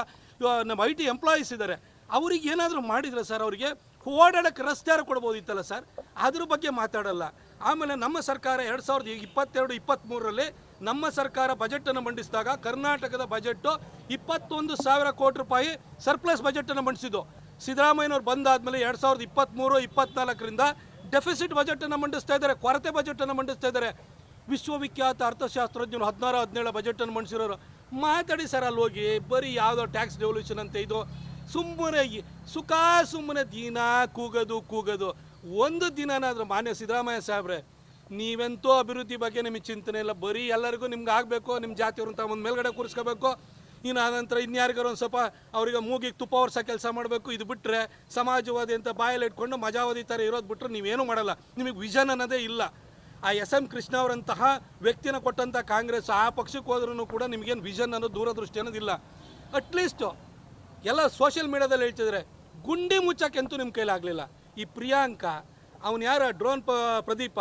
ನಮ್ಮ ಐ ಟಿ ಎಂಪ್ಲಾಯೀಸ್ ಇದ್ದಾರೆ ಅವ್ರಿಗೆ ಏನಾದರೂ ಮಾಡಿದ್ರೆ ಸರ್ ಅವರಿಗೆ? ಓಡಾಡಕ್ಕೆ ರಸ್ತೆ ಕೊಡ್ಬೋದಿತ್ತಲ್ಲ ಸರ್? ಅದ್ರ ಬಗ್ಗೆ ಮಾತಾಡಲ್ಲ. ಆಮೇಲೆ ನಮ್ಮ ಸರ್ಕಾರ ಎರಡು ಸಾವಿರದ ಇಪ್ಪತ್ತೆರಡು ಇಪ್ಪತ್ತ್ಮೂರರಲ್ಲಿ ನಮ್ಮ ಸರ್ಕಾರ ಬಜೆಟನ್ನು ಮಂಡಿಸಿದಾಗ ಕರ್ನಾಟಕದ ಬಜೆಟ್ಟು ಇಪ್ಪತ್ತೊಂದು ಸಾವಿರ ಕೋಟಿ ರೂಪಾಯಿ ಸರ್ಪ್ಲಸ್ ಬಜೆಟನ್ನು ಮಂಡಿಸಿದ್ದು. ಸಿದ್ದರಾಮಯ್ಯನವ್ರು ಬಂದಾದಮೇಲೆ ಎರಡು ಸಾವಿರದ ಇಪ್ಪತ್ತ್ಮೂರು ಇಪ್ಪತ್ತ್ನಾಲ್ಕರಿಂದ ಡೆಫಿಸಿಟ್ ಬಜೆಟನ್ನು ಮಂಡಿಸ್ತಾ ಇದ್ದಾರೆ, ಕೊರತೆ ಬಜೆಟನ್ನು ಮಂಡಿಸ್ತಾ ಇದ್ದಾರೆ. ವಿಶ್ವವಿಖ್ಯಾತ ಅರ್ಥಶಾಸ್ತ್ರಜ್ಞರು ಹದಿನಾರು, ಹದಿನೇಳು ಬಜೆಟನ್ನು ಮಂಡಿಸಿರೋರು. ಮಾತಾಡಿ ಸರ್ ಅಲ್ಲಿ ಹೋಗಿ, ಬರೀ ಯಾವುದೋ ಟ್ಯಾಕ್ಸ್ ಡೆವಲ್ಯೂಷನ್ ಅಂತ ಇದು. ಸುಮ್ಮನೆ ಸುಖ ಸುಮ್ಮನೆ ದೀನ ಕೂಗೋದು ಕೂಗೋದು. ಒಂದು ದಿನನಾದರೂ ಮಾನ್ಯ ಸಿದ್ದರಾಮಯ್ಯ ಸಾಹೇಬ್ರೆ, ನೀವೆಂತೂ ಅಭಿವೃದ್ಧಿ ಬಗ್ಗೆ ನಿಮಗೆ ಚಿಂತನೆ ಇಲ್ಲ. ಬರೀ ಎಲ್ಲರಿಗೂ ನಿಮ್ಗೆ ಆಗಬೇಕು ನಿಮ್ಮ ಜಾತಿಯವ್ರನ್ನ ತಗೊಂಡು ಮೇಲ್ಗಡೆ ಕೂರಿಸ್ಕೋಬೇಕು. ಇನ್ನು ಆನಂತರ ಇನ್ಯಾರಿಗಾರು ಒಂದು ಸ್ವಲ್ಪ ಅವರಿಗೆ ಮೂಗಿಗೆ ತುಪ್ಪ ವರ್ಷ ಕೆಲಸ ಮಾಡಬೇಕು. ಇದು ಬಿಟ್ಟರೆ ಸಮಾಜವಾದಿ ಅಂತ ಬಾಯಲ್ಲಿ ಇಟ್ಕೊಂಡು ಮಜಾವಾದಿ ಥರ ಇರೋದು ಬಿಟ್ಟರೆ ನೀವೇನೂ ಮಾಡಲ್ಲ. ನಿಮಗೆ ವಿಷನ್ ಅನ್ನೋದೇ ಇಲ್ಲ. ಆ ಎಸ್ ಎಂ ಕೃಷ್ಣ ಅವರಂತಹ ವ್ಯಕ್ತಿನ ಕೊಟ್ಟಂಥ ಕಾಂಗ್ರೆಸ್ ಆ ಪಕ್ಷಕ್ಕೆ ಹೋದ್ರೂ ಕೂಡ ನಿಮಗೇನು ವಿಷನ್ ಅನ್ನೋ ದೂರದೃಷ್ಟಿ ಅನ್ನೋದಿಲ್ಲ ಅಟ್ಲೀಸ್ಟು ಎಲ್ಲ ಸೋಷಿಯಲ್ ಮೀಡಿಯಾದಲ್ಲಿ ಹೇಳ್ತಿದ್ರೆ, ಗುಂಡಿ ಮುಚ್ಚಕ್ಕೆಂತೂ ನಿಮ್ಮ ಕೈಲಾಗಲಿಲ್ಲ. ಈ ಪ್ರಿಯಾಂಕ, ಅವನು ಯಾರ? ಡ್ರೋನ್ ಪ ಪ್ರದೀಪ.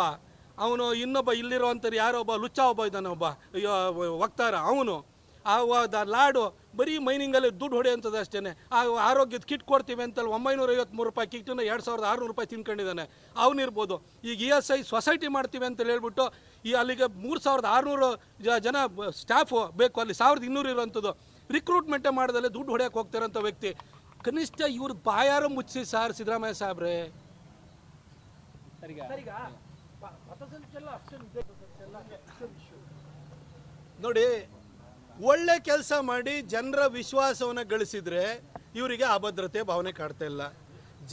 ಅವನು ಇನ್ನೊಬ್ಬ ಇಲ್ಲಿರೋವಂಥವ್ರು ಯಾರೋ ಒಬ್ಬ, ಲುಚ್ಚ ಒಬ್ಬ ಇದ್ದಾನೆ ಒಬ್ಬ ವಕ್ತಾರ. ಅವನು ಆ ಲಾಡು, ಬರೀ ಮೈನಿಂಗಲ್ಲಿ ದುಡ್ಡು ಹೊಡೆಯುವಂಥದ್ದು ಅಷ್ಟೇ ಆ ಆರೋಗ್ಯದ ಕಿಟ್ ಕೊಡ್ತೀವಿ ಅಂತಲ್ಲಿ ಒಂಬೈನೂರ ಐವತ್ತ್ಮೂರು ರೂಪಾಯಿ ಕಿಟ್ಟನ್ನು ಎರಡು ಸಾವಿರದ ಆರುನೂರು ರೂಪಾಯಿ ತಿನ್ಕೊಂಡಿದ್ದಾನೆ. ಅವನಿರ್ಬೋದು ಈಗ ಇ ಎಸ್ ಐ ಸೊಸೈಟಿ ಮಾಡ್ತೀವಿ ಅಂತ ಹೇಳ್ಬಿಟ್ಟು ಈ ಅಲ್ಲಿಗೆ ಮೂರು ಸಾವಿರದ ಆರುನೂರು ಜನ ಸ್ಟಾಫು ಬೇಕು. ಅಲ್ಲಿ ಸಾವಿರದ ಇನ್ನೂರು ಇರುವಂಥದ್ದು. ರಿಕ್ರೂಟ್ಮೆಂಟೇ ಮಾಡ್ದಲ್ಲೇ ದುಡ್ಡು ಹೊಡೆಯಕ್ಕೆ ಹೋಗ್ತಿರೋಂಥ ವ್ಯಕ್ತಿ. ಕನಿಷ್ಠ ಇವ್ರ ಬಾಯಾರ ಮುಚ್ಚಿ ಸಾರ್ ಸಿದ್ದರಾಮಯ್ಯ ಸಾಹೇಬ್ರೆ ನೋಡಿ ಒಳ್ಳೆ ಕೆಲಸ ಮಾಡಿ ಜನರ ವಿಶ್ವಾಸವನ್ನು ಗಳಿಸಿದ್ರೆ ಇವರಿಗೆ ಅಭದ್ರತೆ ಭಾವನೆ ಕಾಡ್ತಾ ಇಲ್ಲ.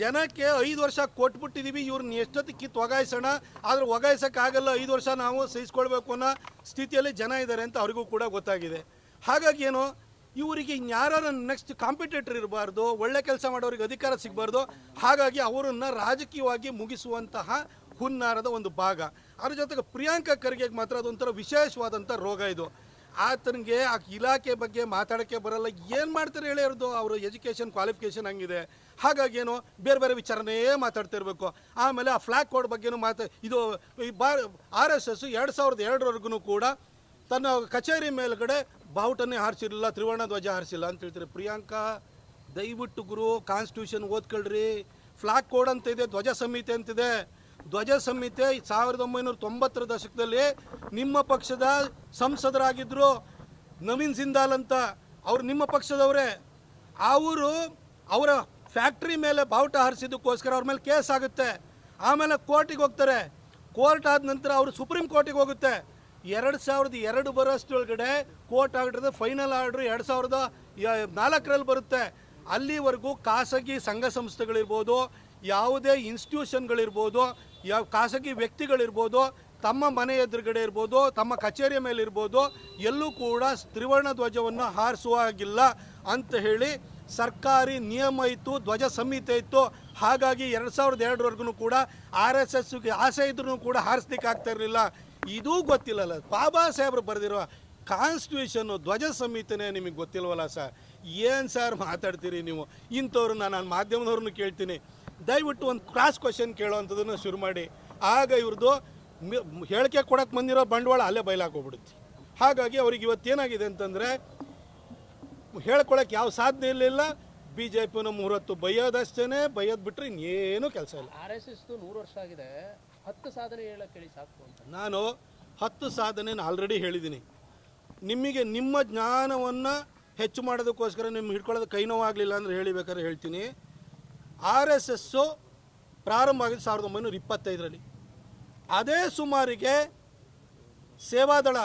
ಜನಕ್ಕೆ ಐದು ವರ್ಷ ಕೊಟ್ಬಿಟ್ಟಿದೀವಿ ಇವ್ರನ್ನ ಎಷ್ಟೊತ್ತಿಗೆ ಕಿತ್ತು ಒಗಾಯಿಸೋಣ ಆದ್ರೆ ಒಗಾಯಿಸೋಕ್ಕಾಗಲ್ಲ ಐದು ವರ್ಷ ನಾವು ಸಹಿಸ್ಕೊಳ್ಬೇಕು ಅನ್ನೋ ಸ್ಥಿತಿಯಲ್ಲಿ ಜನ ಇದ್ದಾರೆ ಅಂತ ಅವ್ರಿಗೂ ಕೂಡ ಗೊತ್ತಾಗಿದೆ. ಹಾಗಾಗಿ ಏನು ಇವರಿಗೆ ಇನ್ಯಾರು ನೆಕ್ಸ್ಟ್ ಕಾಂಪಿಟೇಟರ್ ಇರಬಾರ್ದು, ಒಳ್ಳೆ ಕೆಲಸ ಮಾಡೋರಿಗೆ ಅಧಿಕಾರ ಸಿಗಬಾರ್ದು, ಹಾಗಾಗಿ ಅವರನ್ನು ರಾಜಕೀಯವಾಗಿ ಮುಗಿಸುವಂತಹ ಹುನ್ನಾರದ ಒಂದು ಭಾಗ. ಅದ್ರ ಜೊತೆಗೆ ಪ್ರಿಯಾಂಕಾ ಖರ್ಗೆಗೆ ಮಾತ್ರ ಅದೊಂಥರ ವಿಶೇಷವಾದಂಥ ರೋಗ ಇದು. ಆತನಿಗೆ ಆ ಇಲಾಖೆ ಬಗ್ಗೆ ಮಾತಾಡೋಕ್ಕೆ ಬರಲ್ಲ, ಏನು ಮಾಡ್ತಾರೆ ಹೇಳಿ ಅವ್ರದ್ದು, ಅವರು ಎಜುಕೇಷನ್ ಕ್ವಾಲಿಫಿಕೇಷನ್ ಹಂಗಿದೆ. ಹಾಗಾಗಿ ಏನು, ಬೇರೆ ಬೇರೆ ವಿಚಾರನೇ ಮಾತಾಡ್ತಾ ಇರಬೇಕು. ಆಮೇಲೆ ಆ ಫ್ಲ್ಯಾಗ್ ಕೋಡ್ ಬಗ್ಗೆನೂ ಮಾತಾ ಇದು ಬಾ ಆರ್ ಎಸ್ ಎಸ್ ಎರಡು ಸಾವಿರದ ಎರಡರವರೆಗೂ ಕೂಡ ತನ್ನ ಕಚೇರಿ ಮೇಲ್ಗಡೆ ಬಾವುಟನೇ ಹಾರಿಸಿರಲಿಲ್ಲ, ತ್ರಿವರ್ಣ ಧ್ವಜ ಹಾರಿಸಿಲ್ಲ ಅಂತ ಹೇಳ್ತಾರೆ. ಪ್ರಿಯಾಂಕಾ, ದಯವಿಟ್ಟು ಗುರು ಕಾನ್ಸ್ಟಿಟ್ಯೂಷನ್ ಓದ್ಕೊಳ್ರಿ. ಫ್ಲಾಗ್ ಕೋಡ್ ಅಂತ ಇದೆ, ಧ್ವಜ ಸಂಹಿತೆ ಅಂತಿದೆ ಧ್ವಜ ಸಂಹಿತೆ ಸಾವಿರದ ಒಂಬೈನೂರ ತೊಂಬತ್ತರ ದಶಕದಲ್ಲಿ ನಿಮ್ಮ ಪಕ್ಷದ ಸಂಸದರಾಗಿದ್ದರು ನವೀನ್ ಜಿಂದಾಲ್ ಅಂತ. ಅವರು ನಿಮ್ಮ ಪಕ್ಷದವರೇ. ಅವರು ಅವರ ಫ್ಯಾಕ್ಟ್ರಿ ಮೇಲೆ ಬಾವುಟ ಹಾರಿಸಿದ್ದಕ್ಕೋಸ್ಕರ ಅವ್ರ ಮೇಲೆ ಕೇಸ್ ಆಗುತ್ತೆ. ಆಮೇಲೆ ಕೋರ್ಟಿಗೆ ಹೋಗ್ತಾರೆ. ಕೋರ್ಟ್ ಆದ ನಂತರ ಅವರು ಸುಪ್ರೀಂ ಕೋರ್ಟಿಗೆ ಹೋಗುತ್ತೆ. ಎರಡು ಸಾವಿರದ ಎರಡು ಬರೋಷ್ಟೊಳಗಡೆ ಕೋರ್ಟ್ ಆರ್ಡ್ರದ ಫೈನಲ್ ಆರ್ಡ್ರ್ ಎರಡು ಸಾವಿರದ ನಾಲ್ಕರಲ್ಲಿ ಬರುತ್ತೆ. ಅಲ್ಲಿವರೆಗೂ ಖಾಸಗಿ ಸಂಘ ಸಂಸ್ಥೆಗಳಿರ್ಬೋದು, ಯಾವುದೇ ಇನ್ಸ್ಟಿಟ್ಯೂಷನ್ಗಳಿರ್ಬೋದು ಯಾವ ಖಾಸಗಿ ವ್ಯಕ್ತಿಗಳಿರ್ಬೋದು, ತಮ್ಮ ಮನೆ ಎದುರುಗಡೆ ಇರ್ಬೋದು, ತಮ್ಮ ಕಚೇರಿಯ ಮೇಲೆ ಇರ್ಬೋದು, ಎಲ್ಲೂ ಕೂಡ ತ್ರಿವರ್ಣ ಧ್ವಜವನ್ನು ಹಾರಿಸುವ ಹಾಗಿಲ್ಲ ಅಂತ ಹೇಳಿ ಸರ್ಕಾರಿ ನಿಯಮ ಇತ್ತು, ಧ್ವಜ ಸಂಹಿತೆ ಇತ್ತು. ಹಾಗಾಗಿ ಎರಡು ಸಾವಿರದ ಎರಡರವರೆಗೂ ಕೂಡ ಆರ್ ಎಸ್ ಎಸ್ಗೆ ಆಸೆ ಇದ್ರೂ ಕೂಡ ಹಾರಿಸ್ಲಿಕ್ಕೆ ಆಗ್ತಾ ಇರಲಿಲ್ಲ. ಇದೂ ಗೊತ್ತಿಲ್ಲಲ್ಲ. ಬಾಬಾ ಸಾಹೇಬ್ರು ಬರೆದಿರೋ ಕಾನ್ಸ್ಟಿಟ್ಯೂಷನ್ನು ಧ್ವಜ ಸಂಹಿತೆನೇ ನಿಮಗೆ ಗೊತ್ತಿಲ್ವಲ್ಲ ಸರ್? ಏನು ಸರ್ ಮಾತಾಡ್ತೀರಿ ನೀವು? ಇಂಥವ್ರನ್ನ ನಾನು ಮಾಧ್ಯಮದವ್ರನ್ನೂ ಕೇಳ್ತೀನಿ. ದಯವಿಟ್ಟು ಒಂದು ಕ್ರಾಸ್ ಕ್ವಶನ್ ಕೇಳೋವಂಥದ್ದನ್ನು ಶುರು ಮಾಡಿ. ಆಗ ಇವ್ರದ್ದು ಹೇಳಿಕೆ ಕೊಡಕ್ಕೆ ಬಂದಿರೋ ಬಂಡವಾಳ ಅಲ್ಲೇ ಬಯಲಾಕೋಗ್ಬಿಡುತ್ತೆ ಹಾಗಾಗಿ ಅವ್ರಿಗೆ ಇವತ್ತೇನಾಗಿದೆ ಅಂತಂದರೆ ಹೇಳ್ಕೊಳಕ್ಕೆ ಯಾವ ಸಾಧ್ಯ ಇರಲಿಲ್ಲ. ಬಿ ಜೆ ಪಿನ ಮೂರತ್ತು ಬೈಯೋದಷ್ಟೇ ಬೈಯೋದು ಬಿಟ್ಟರೆ ಇನ್ನೇನು ಕೆಲಸ ಇಲ್ಲ. ಆರ್ ಎಸ್ ಎಸ್ ನೂರು ವರ್ಷ ಆಗಿದೆ. ಹತ್ತು ಸಾಧನೆ ಹೇಳಕ್ಕೆ ಹೇಳಿ ಸಾಕು ಅಂತ. ನಾನು ಹತ್ತು ಸಾಧನೆ ಆಲ್ರೆಡಿ ಹೇಳಿದ್ದೀನಿ. ನಿಮಗೆ ನಿಮ್ಮ ಜ್ಞಾನವನ್ನು ಹೆಚ್ಚು ಮಾಡೋದಕ್ಕೋಸ್ಕರ ನಿಮ್ಗೆ ಹಿಡ್ಕೊಳ್ಳೋದು ಕೈ ನೋವಾಗಲಿಲ್ಲ ಅಂದರೆ ಹೇಳಬೇಕಾದ್ರೆ ಹೇಳ್ತೀನಿ. ಆರ್ ಎಸ್ ಎಸ್ಸು ಪ್ರಾರಂಭ ಆಗಿದ್ದು ಸಾವಿರದ ಒಂಬೈನೂರ ಇಪ್ಪತ್ತೈದರಲ್ಲಿ. ಅದೇ ಸುಮಾರಿಗೆ ಸೇವಾದಳ,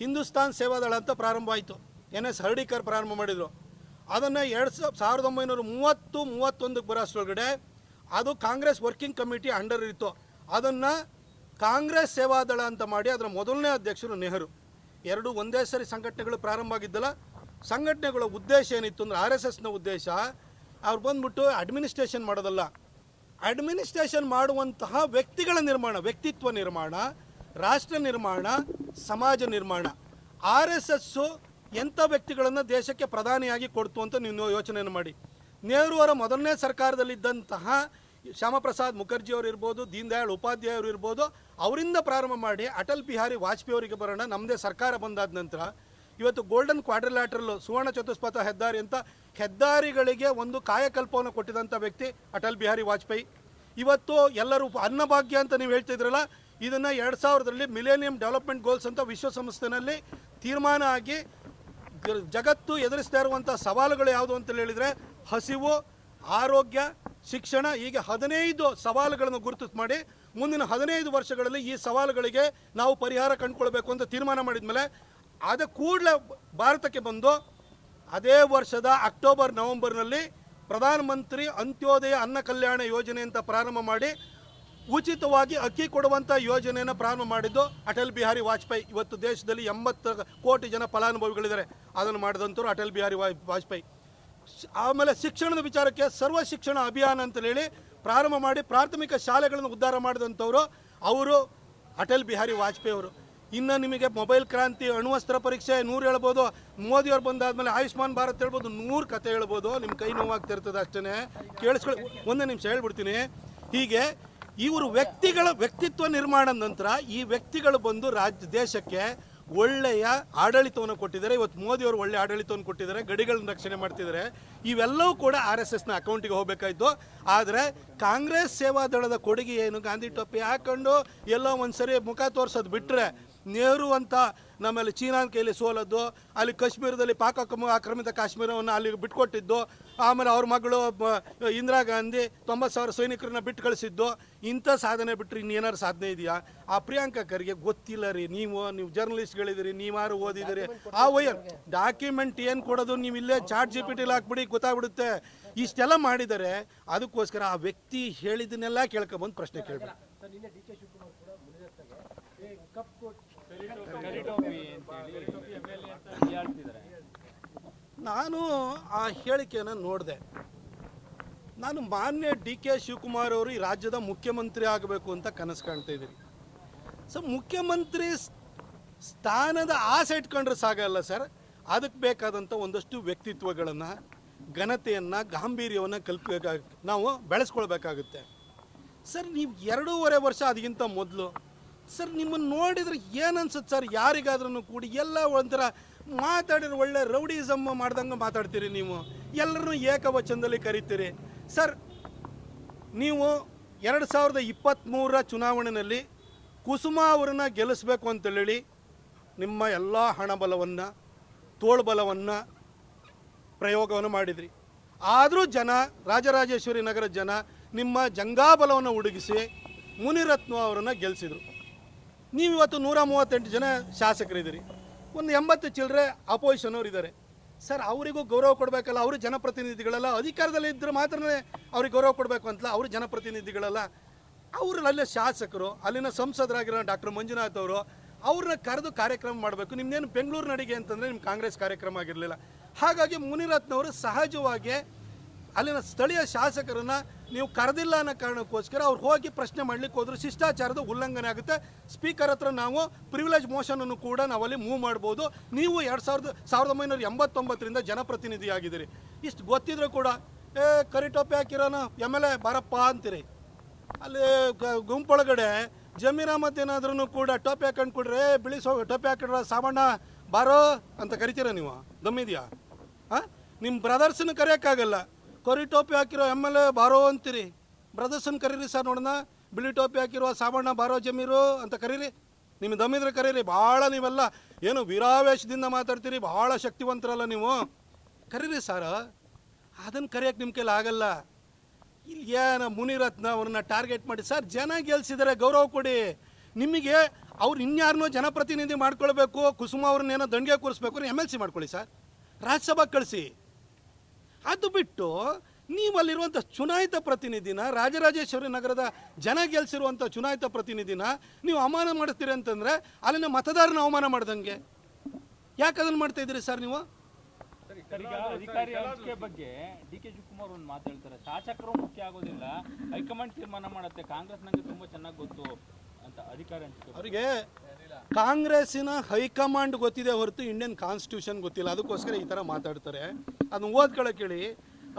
ಹಿಂದೂಸ್ತಾನ್ ಸೇವಾದಳ ಅಂತ ಪ್ರಾರಂಭ ಆಯಿತು. ಎನ್ ಎಸ್ ಹರ್ಡಿಕರ್ ಪ್ರಾರಂಭ ಮಾಡಿದರು. ಅದನ್ನು ಎರಡು ಸಾವಿರದ ಒಂಬೈನೂರ ಮೂವತ್ತು, ಮೂವತ್ತೊಂದಕ್ಕೆ ಬರೋಷ್ಟೊಳಗಡೆ ಅದು ಕಾಂಗ್ರೆಸ್ ವರ್ಕಿಂಗ್ ಕಮಿಟಿ ಅಂಡರ್ ಇತ್ತು. ಅದನ್ನು ಕಾಂಗ್ರೆಸ್ ಸೇವಾದಳ ಅಂತ ಮಾಡಿ ಅದರ ಮೊದಲನೇ ಅಧ್ಯಕ್ಷರು ನೆಹರು. ಎರಡು ಒಂದೇ ಸರಿ ಸಂಘಟನೆಗಳು ಪ್ರಾರಂಭ ಆಗಿದ್ದಲ್ಲ, ಸಂಘಟನೆಗಳ ಉದ್ದೇಶ ಏನಿತ್ತು ಅಂದರೆ ಆರ್ ಎಸ್ ಎಸ್ನ ಉದ್ದೇಶ, ಅವ್ರು ಬಂದ್ಬಿಟ್ಟು ಅಡ್ಮಿನಿಸ್ಟ್ರೇಷನ್ ಮಾಡೋದಲ್ಲ. ಅಡ್ಮಿನಿಸ್ಟ್ರೇಷನ್ ಮಾಡುವಂತಹ ವ್ಯಕ್ತಿಗಳ ನಿರ್ಮಾಣ, ವ್ಯಕ್ತಿತ್ವ ನಿರ್ಮಾಣ, ರಾಷ್ಟ್ರ ನಿರ್ಮಾಣ, ಸಮಾಜ ನಿರ್ಮಾಣ. ಆರ್ ಎಸ್ ಎಸ್ಸು ಎಂಥ ವ್ಯಕ್ತಿಗಳನ್ನು ದೇಶಕ್ಕೆ ಪ್ರಧಾನಿಯಾಗಿ ಕೊಡ್ತು ಅಂತ ನೀವು ಯೋಚನೆಯನ್ನು ಮಾಡಿ. ನೆಹರು ಅವರ ಮೊದಲನೇ ಸರ್ಕಾರದಲ್ಲಿದ್ದಂತಹ ಶ್ಯಾಮಪ್ರಸಾದ್ ಮುಖರ್ಜಿ ಅವರು ಇರ್ಬೋದು, ದೀನ್ ದಯಾಳ್ ಉಪಾಧ್ಯಾಯ ಅವರು ಇರ್ಬೋದು, ಅವರಿಂದ ಪ್ರಾರಂಭ ಮಾಡಿ ಅಟಲ್ ಬಿಹಾರಿ ವಾಜಪೇಯಿ ಅವರಿಗೆ ಬರೋಣ ನಮ್ಮದೇ ಸರ್ಕಾರ ಬಂದಾದ ನಂತರ ಇವತ್ತು ಗೋಲ್ಡನ್ ಕ್ವಾಡ್ರಿಲ್ಯಾಟ್ರಲ್ ಸುವರ್ಣ ಚತುಷ್ಪಥ ಹೆದ್ದಾರಿ ಅಂತ ಹೆದ್ದಾರಿಗಳಿಗೆ ಒಂದು ಕಾಯಕಲ್ಪವನ್ನು ಕೊಟ್ಟಿದಂಥ ವ್ಯಕ್ತಿ ಅಟಲ್ ಬಿಹಾರಿ ವಾಜಪೇಯಿ. ಇವತ್ತು ಎಲ್ಲರೂ ಅನ್ನಭಾಗ್ಯ ಅಂತ ನೀವು ಹೇಳ್ತಿದ್ರಲ್ಲ, ಇದನ್ನು ಎರಡು ಸಾವಿರದಲ್ಲಿ ಮಿಲೇನಿಯಂ ಡೆವಲಪ್ಮೆಂಟ್ ಗೋಲ್ಸ್ ಅಂತ ವಿಶ್ವಸಂಸ್ಥೆನಲ್ಲಿ ತೀರ್ಮಾನ ಆಗಿ ಜಗತ್ತು ಎದುರಿಸ್ತಾ ಇರುವಂಥ ಸವಾಲುಗಳು ಯಾವುದು ಅಂತ ಹೇಳಿದರೆ ಹಸಿವು, ಆರೋಗ್ಯ ಶಿಕ್ಷಣ ಹೀಗೆ ಹದಿನೈದು ಸವಾಲುಗಳನ್ನು ಗುರುತು ಮಾಡಿ ಮುಂದಿನ ಹದಿನೈದು ವರ್ಷಗಳಲ್ಲಿ ಈ ಸವಾಲುಗಳಿಗೆ ನಾವು ಪರಿಹಾರ ಕಂಡುಕೊಳ್ಬೇಕು ಅಂತ ತೀರ್ಮಾನ ಮಾಡಿದ ಮೇಲೆ ಅದ ಕೂಡಲೇ ಭಾರತಕ್ಕೆ ಬಂದು ಅದೇ ವರ್ಷದ ಅಕ್ಟೋಬರ್, ನವೆಂಬರ್ನಲ್ಲಿ ಪ್ರಧಾನಮಂತ್ರಿ ಅಂತ್ಯೋದಯ ಅನ್ನ ಕಲ್ಯಾಣ ಯೋಜನೆ ಅಂತ ಪ್ರಾರಂಭ ಮಾಡಿ ಉಚಿತವಾಗಿ ಅಕ್ಕಿ ಕೊಡುವಂಥ ಯೋಜನೆಯನ್ನು ಪ್ರಾರಂಭ ಮಾಡಿದ್ದು ಅಟಲ್ ಬಿಹಾರಿ ವಾಜಪೇಯಿ. ಇವತ್ತು ದೇಶದಲ್ಲಿ ಎಂಬತ್ತು ಕೋಟಿ ಜನ ಫಲಾನುಭವಿಗಳಿದ್ದಾರೆ. ಅದನ್ನು ಮಾಡಿದಂಥವ್ರು ಅಟಲ್ ಬಿಹಾರಿ ವಾಜಪೇಯಿ. ಆಮೇಲೆ ಶಿಕ್ಷಣದ ವಿಚಾರಕ್ಕೆ ಸರ್ವ ಶಿಕ್ಷಣ ಅಭಿಯಾನ ಅಂತ ಹೇಳಿ ಪ್ರಾರಂಭ ಮಾಡಿ ಪ್ರಾಥಮಿಕ ಶಾಲೆಗಳನ್ನು ಉದ್ಧಾರ ಮಾಡಿದಂಥವರು ಅವರು ಅಟಲ್ ಬಿಹಾರಿ ವಾಜಪೇಯಿ ಅವರು ಇನ್ನು ನಿಮಗೆ ಮೊಬೈಲ್ ಕ್ರಾಂತಿ, ಅಣ್ವಸ್ತ್ರ ಪರೀಕ್ಷೆ ನೂರು ಹೇಳ್ಬೋದು, ಮೋದಿಯವ್ರು ಬಂದಾದ್ಮೇಲೆ ಆಯುಷ್ಮಾನ್ ಭಾರತ್ ಹೇಳ್ಬೋದು, ನೂರು ಕತೆ ಹೇಳ್ಬೋದು ನಿಮ್ಮ ಕೈ ನೋವಾಗ್ತಿರ್ತದೆ ಅಷ್ಟೇ ಕೇಳಿಸ್ಕೊಳ್ಳಿ, ಒಂದೇ ನಿಮಿಷ ಹೇಳ್ಬಿಡ್ತೀನಿ. ಹೀಗೆ ಇವರು ವ್ಯಕ್ತಿಗಳ ವ್ಯಕ್ತಿತ್ವ ನಿರ್ಮಾಣದ ನಂತರ ಈ ವ್ಯಕ್ತಿಗಳು ಬಂದು ರಾಜ್ಯ ದೇಶಕ್ಕೆ ಒಳ್ಳೆಯ ಆಡಳಿತವನ್ನು ಕೊಟ್ಟಿದ್ದಾರೆ. ಇವತ್ತು ಮೋದಿಯವರು ಒಳ್ಳೆಯ ಆಡಳಿತವನ್ನು ಕೊಟ್ಟಿದ್ದಾರೆ, ಗಡಿಗಳನ್ನು ರಕ್ಷಣೆ ಮಾಡ್ತಿದ್ದಾರೆ. ಇವೆಲ್ಲವೂ ಕೂಡ ಆರ್ ಎಸ್ ಎಸ್ನ ಅಕೌಂಟಿಗೆ ಹೋಗಬೇಕಾಯ್ತು. ಆದರೆ ಕಾಂಗ್ರೆಸ್ ಸೇವಾದಳದ ಕೊಡುಗೆ ಏನು ಗಾಂಧಿ ಟೋಪಿ ಹಾಕೊಂಡು ಎಲ್ಲೋ ಒಂದು ಸರಿ ಮುಖ ತೋರಿಸೋದು ಬಿಟ್ಟರೆ ನೆಹರು ಅಂತ ನಮ್ಮಲ್ಲಿ ಚೀನಾದ ಕೈಲಿ ಸೋಲದ್ದು, ಅಲ್ಲಿ ಕಾಶ್ಮೀರದಲ್ಲಿ ಪಾಕ ಆಕ್ರಮಿತ ಕಾಶ್ಮೀರವನ್ನು ಅಲ್ಲಿಗೆ ಬಿಟ್ಕೊಟ್ಟಿದ್ದು, ಆಮೇಲೆ ಅವ್ರ ಮಗಳು ಇಂದಿರಾ ಗಾಂಧಿ ತೊಂಬತ್ತು ಸಾವಿರ ಸೈನಿಕರನ್ನ ಬಿಟ್ಟು ಕಳಿಸಿದ್ದು, ಇಂಥ ಸಾಧನೆ ಬಿಟ್ಟರೆ ಇನ್ನೇನಾರು ಸಾಧನೆ ಇದೆಯಾ? ಆ ಪ್ರಿಯಾಂಕಾ ಖರ್ಗೆ ಗೊತ್ತಿಲ್ಲ ರೀ, ನೀವು ನೀವು ಜರ್ನಲಿಸ್ಟ್ಗಳಿದ್ದೀರಿ, ನೀವಾರು ಓದಿದಿರಿ ಆ ವಯರ್ ಡಾಕ್ಯುಮೆಂಟ್ ಏನು ಕೊಡೋದು ನೀವು ಇಲ್ಲೇ ಚಾಟ್ ಜಿ ಪಿ ಟಿಲಿ ಹಾಕ್ಬಿಡಿ, ಗೊತ್ತಾಗ್ಬಿಡುತ್ತೆ. ಇಷ್ಟೆಲ್ಲ ಮಾಡಿದರೆ, ಅದಕ್ಕೋಸ್ಕರ ಆ ವ್ಯಕ್ತಿ ಹೇಳಿದನ್ನೆಲ್ಲ ಕೇಳ್ಕೊಬಂದು ಪ್ರಶ್ನೆ ಕೇಳಬೇಕು. ನಾನು ಆ ಹೇಳಿಕೆಯನ್ನು ನೋಡಿದೆ. ನಾನು ಮಾನ್ಯ ಡಿ ಕೆ ಶಿವಕುಮಾರ್ ಅವರು ಈ ರಾಜ್ಯದ ಮುಖ್ಯಮಂತ್ರಿ ಆಗಬೇಕು ಅಂತ ಕನಸು ಕಾಣ್ತಾ ಇದ್ದೀನಿ. ಸರ್ ಮುಖ್ಯಮಂತ್ರಿ ಸ್ಥಾನದ ಆಸೆ ಇಟ್ಕೊಂಡ್ರೆ ಸಾಗಲ್ಲ ಸರ್. ಅದಕ್ಕೆ ಬೇಕಾದಂಥ ಒಂದಷ್ಟು ವ್ಯಕ್ತಿತ್ವಗಳನ್ನು, ಘನತೆಯನ್ನು, ಗಾಂಭೀರ್ಯವನ್ನು ಕಲ್ಪ ನಾವು ಬೆಳೆಸ್ಕೊಳ್ಬೇಕಾಗುತ್ತೆ. ಸರ್, ನೀವು ಎರಡೂವರೆ ವರ್ಷ ಅದಕ್ಕಿಂತ ಮೊದಲು ಸರ್ ನಿಮ್ಮನ್ನು ನೋಡಿದ್ರೆ ಏನು ಸರ್? ಯಾರಿಗಾದ್ರೂ ಕೂಡಿ ಎಲ್ಲ ಒಂಥರ ಮಾತಾಡಿದ್ರೆ ಒಳ್ಳೆ ರೌಡಿಸಮ್ ಮಾಡ್ದಂಗೆ ಮಾತಾಡ್ತೀರಿ ನೀವು. ಎಲ್ಲರನ್ನೂ ಏಕವಚನದಲ್ಲಿ ಕರಿತೀರಿ. ಸರ್, ನೀವು ಎರಡು ಸಾವಿರದ ಇಪ್ಪತ್ತ್ಮೂರರ ಚುನಾವಣೆಯಲ್ಲಿ ಕುಸುಮ ಅವರನ್ನ ಗೆಲ್ಲಿಸ್ಬೇಕು ಅಂತೇಳಿ ನಿಮ್ಮ ಎಲ್ಲ ಹಣಬಲವನ್ನು ತೋಳ್ಬಲವನ್ನು ಪ್ರಯೋಗವನ್ನು ಮಾಡಿದ್ರಿ. ಆದರೂ ಜನ, ರಾಜರಾಜೇಶ್ವರಿ ನಗರದ ಜನ ನಿಮ್ಮ ಜಂಗಾಬಲವನ್ನು ಹುಡುಗಿಸಿ ಮುನಿರತ್ನ ಅವರನ್ನು ಗೆಲ್ಲಿಸಿದರು ನೀವು ಇವತ್ತು ನೂರ ಮೂವತ್ತೆಂಟು ಜನ ಶಾಸಕರಿದ್ದೀರಿ. ಒಂದು ಎಂಬತ್ತು ಚಿಲ್ಲರೆ ಅಪೋಸಿಷನ್ ಅವ್ರು ಇದ್ದಾರೆ ಸರ್, ಅವರಿಗೂ ಗೌರವ ಕೊಡಬೇಕಲ್ಲ, ಅವರು ಜನಪ್ರತಿನಿಧಿಗಳಲ್ಲ? ಅಧಿಕಾರದಲ್ಲಿ ಇದ್ದರೆ ಮಾತ್ರ ಅವ್ರಿಗೆ ಗೌರವ ಕೊಡಬೇಕು ಅಂತಲ್ಲ, ಅವರು ಜನಪ್ರತಿನಿಧಿಗಳಲ್ಲ? ಅವರು ಅಲ್ಲೇ ಶಾಸಕರು, ಅಲ್ಲಿನ ಸಂಸದರಾಗಿರೋ ಡಾಕ್ಟರ್ ಮಂಜುನಾಥ್ ಅವರು, ಅವ್ರನ್ನ ಕರೆದು ಕಾರ್ಯಕ್ರಮ ಮಾಡಬೇಕು. ನಿಮ್ದೇನು ಬೆಂಗಳೂರು ನಡಿಗೆ ಅಂತಂದರೆ ನಿಮ್ಮ ಕಾಂಗ್ರೆಸ್ ಕಾರ್ಯಕ್ರಮ ಆಗಿರಲಿಲ್ಲ. ಹಾಗಾಗಿ ಮುನಿರತ್ನವರು ಸಹಜವಾಗಿ ಅಲ್ಲಿನ ಸ್ಥಳೀಯ ಶಾಸಕರನ್ನ ನೀವು ಕರೆದಿಲ್ಲ ಅನ್ನೋ ಕಾರಣಕ್ಕೋಸ್ಕರ ಅವ್ರು ಹೋಗಿ ಪ್ರಶ್ನೆ ಮಾಡ್ಲಿಕ್ಕೆ ಹೋದ್ರು. ಶಿಷ್ಟಾಚಾರದ ಉಲ್ಲಂಘನೆ ಆಗುತ್ತೆ. ಸ್ಪೀಕರ್ ಹತ್ರ ನಾವು ಪ್ರಿವಿಲೇಜ್ ಮೋಷನನ್ನು ಕೂಡ ನಾವಲ್ಲಿ ಮೂವ್ ಮಾಡ್ಬೋದು. ನೀವು ಎರಡು ಸಾವಿರದ ಸಾವಿರದ ಒಂಬೈನೂರ ಎಂಬತ್ತೊಂಬತ್ತರಿಂದ ಜನಪ್ರತಿನಿಧಿ ಆಗಿದ್ದೀರಿ. ಇಷ್ಟು ಗೊತ್ತಿದ್ರು ಕೂಡ, ಏ ಕರಿಟೊಪ್ಪೆ ಹಾಕಿರೋನು ಎಂ ಎಲ್ ಎ ಬಾರಪ್ಪ ಅಂತೀರಿ. ಅಲ್ಲಿ ಗುಂಪೊಳಗಡೆ ಜಮೀರ್ ಅಹಮದ್ ಏನಾದ್ರೂ ಕೂಡ ಟೋಪಿ ಹಾಕೊಂಡು ಕೊಡ್ರೆ ಬಿಳಿ ಸೋ, ಟೋಪಿ ಹಾಕಿಡ್ರ ಸಾಮಣ್ಣ ಬಾರೋ ಅಂತ ಕರಿತೀರ ನೀವು? ದಮ್ಮಿದ್ಯಾ ಹಾಂ? ನಿಮ್ಮ ಬ್ರದರ್ಸನ್ನು ಕರೆಯೋಕ್ಕಾಗಲ್ಲ. ಕೊರಿ ಟೋಪಿ ಹಾಕಿರೋ ಎಂ ಎಲ್ ಎ ಬಾರೋ ಅಂತೀರಿ. ಬ್ರದರ್ಸನ್ ಕರೀರಿ ಸರ್ ನೋಡೋಣ. ಬಿಳಿ ಟೋಪಿ ಹಾಕಿರುವ ಸಾಬಣ್ಣ ಬಾರೋ ಜಮೀರು ಅಂತ ಕರೀರಿ. ನಿಮ್ಮ ದಮ್ಮಿದ್ರೆ ಕರೀರಿ. ಭಾಳ ನೀವೆಲ್ಲ ಏನು ವೀರಾವೇಶದಿಂದ ಮಾತಾಡ್ತೀರಿ. ಭಾಳ ಶಕ್ತಿವಂತರಲ್ಲ ನೀವು. ಕರೀರಿ ಸರ್. ಅದನ್ನು ಕರೆಯೋಕ್ಕೆ ನಿಮ್ಮ ಕೈಲಿ ಆಗಲ್ಲ. ಇಲ್ಲಿ ಏನು ಮುನಿರತ್ನ ಅವ್ರನ್ನ ಟಾರ್ಗೆಟ್ ಮಾಡಿ. ಸರ್, ಜನ ಗೆಲ್ಸಿದ್ದಾರೆ ಗೌರವ ಕೊಡಿ. ನಿಮಗೆ ಅವ್ರು ಇನ್ಯಾರನ್ನೂ ಜನಪ್ರತಿನಿಧಿ ಮಾಡ್ಕೊಳ್ಬೇಕು. ಕುಸುಮ ಅವ್ರನ್ನೇನೋ ದಂಡಿಗೆ ಕೂರಿಸ್ಬೇಕು. ಎಂ ಎಲ್ ಸಿ ಮಾಡ್ಕೊಳ್ಳಿ ಸರ್. ರಾಜ್ಯಸಭಾ ಕಳಿಸಿ. ಅದು ಬಿಟ್ಟು ನೀವಲ್ಲಿರುವಂಥ ಚುನಾಯಿತ ಪ್ರತಿನಿಧಿನ ರಾಜರಾಜೇಶ್ವರಿ ನಗರದ ಜನ ಗೆಲ್ಸಿರುವಂಥ ಚುನಾಯಿತ ಪ್ರತಿನಿಧಿನ ನೀವು ಅವಮಾನ ಮಾಡ್ತೀರಿ ಅಂತಂದರೆ ಅಲ್ಲಿನ ಮತದಾರನ ಅವಮಾನ ಮಾಡ್ದಂಗೆ. ಯಾಕೆ ಅದನ್ನು ಮಾಡ್ತಾ ಇದ್ದೀರಿ ಸರ್ ನೀವು? ಅಧಿಕಾರಿ ಹಂಚಿಕೆ ಬಗ್ಗೆ ಡಿ ಕೆ ಶಿವಕುಮಾರ್ ಒಂದು ಮಾತು ಹೇಳ್ತಾರೆ. ಶಾಸಕರು ಮುಖ್ಯ ಆಗೋದಿಲ್ಲ. ಹೈಕಮಾಂಡ್ ತೀರ್ಮಾನ ಮಾಡುತ್ತೆ. ಕಾಂಗ್ರೆಸ್ ನನಗೆ ತುಂಬ ಚೆನ್ನಾಗಿ ಗೊತ್ತು ಅಂತ ಅಧಿಕಾರಿ ಹಂಚಿಕೆ ಅವರಿಗೆ ಕಾಂಗ್ರೆಸ್ಸಿನ ಹೈಕಮಾಂಡ್ ಗೊತ್ತಿದೆ ಹೊರತು ಇಂಡಿಯನ್ ಕಾನ್ಸ್ಟಿಟ್ಯೂಷನ್ ಗೊತ್ತಿಲ್ಲ. ಅದಕ್ಕೋಸ್ಕರ ಈ ಥರ ಮಾತಾಡ್ತಾರೆ. ಅದನ್ನ ಓದ್ಕೊಳಕ್ಕೆ ಹೇಳಿ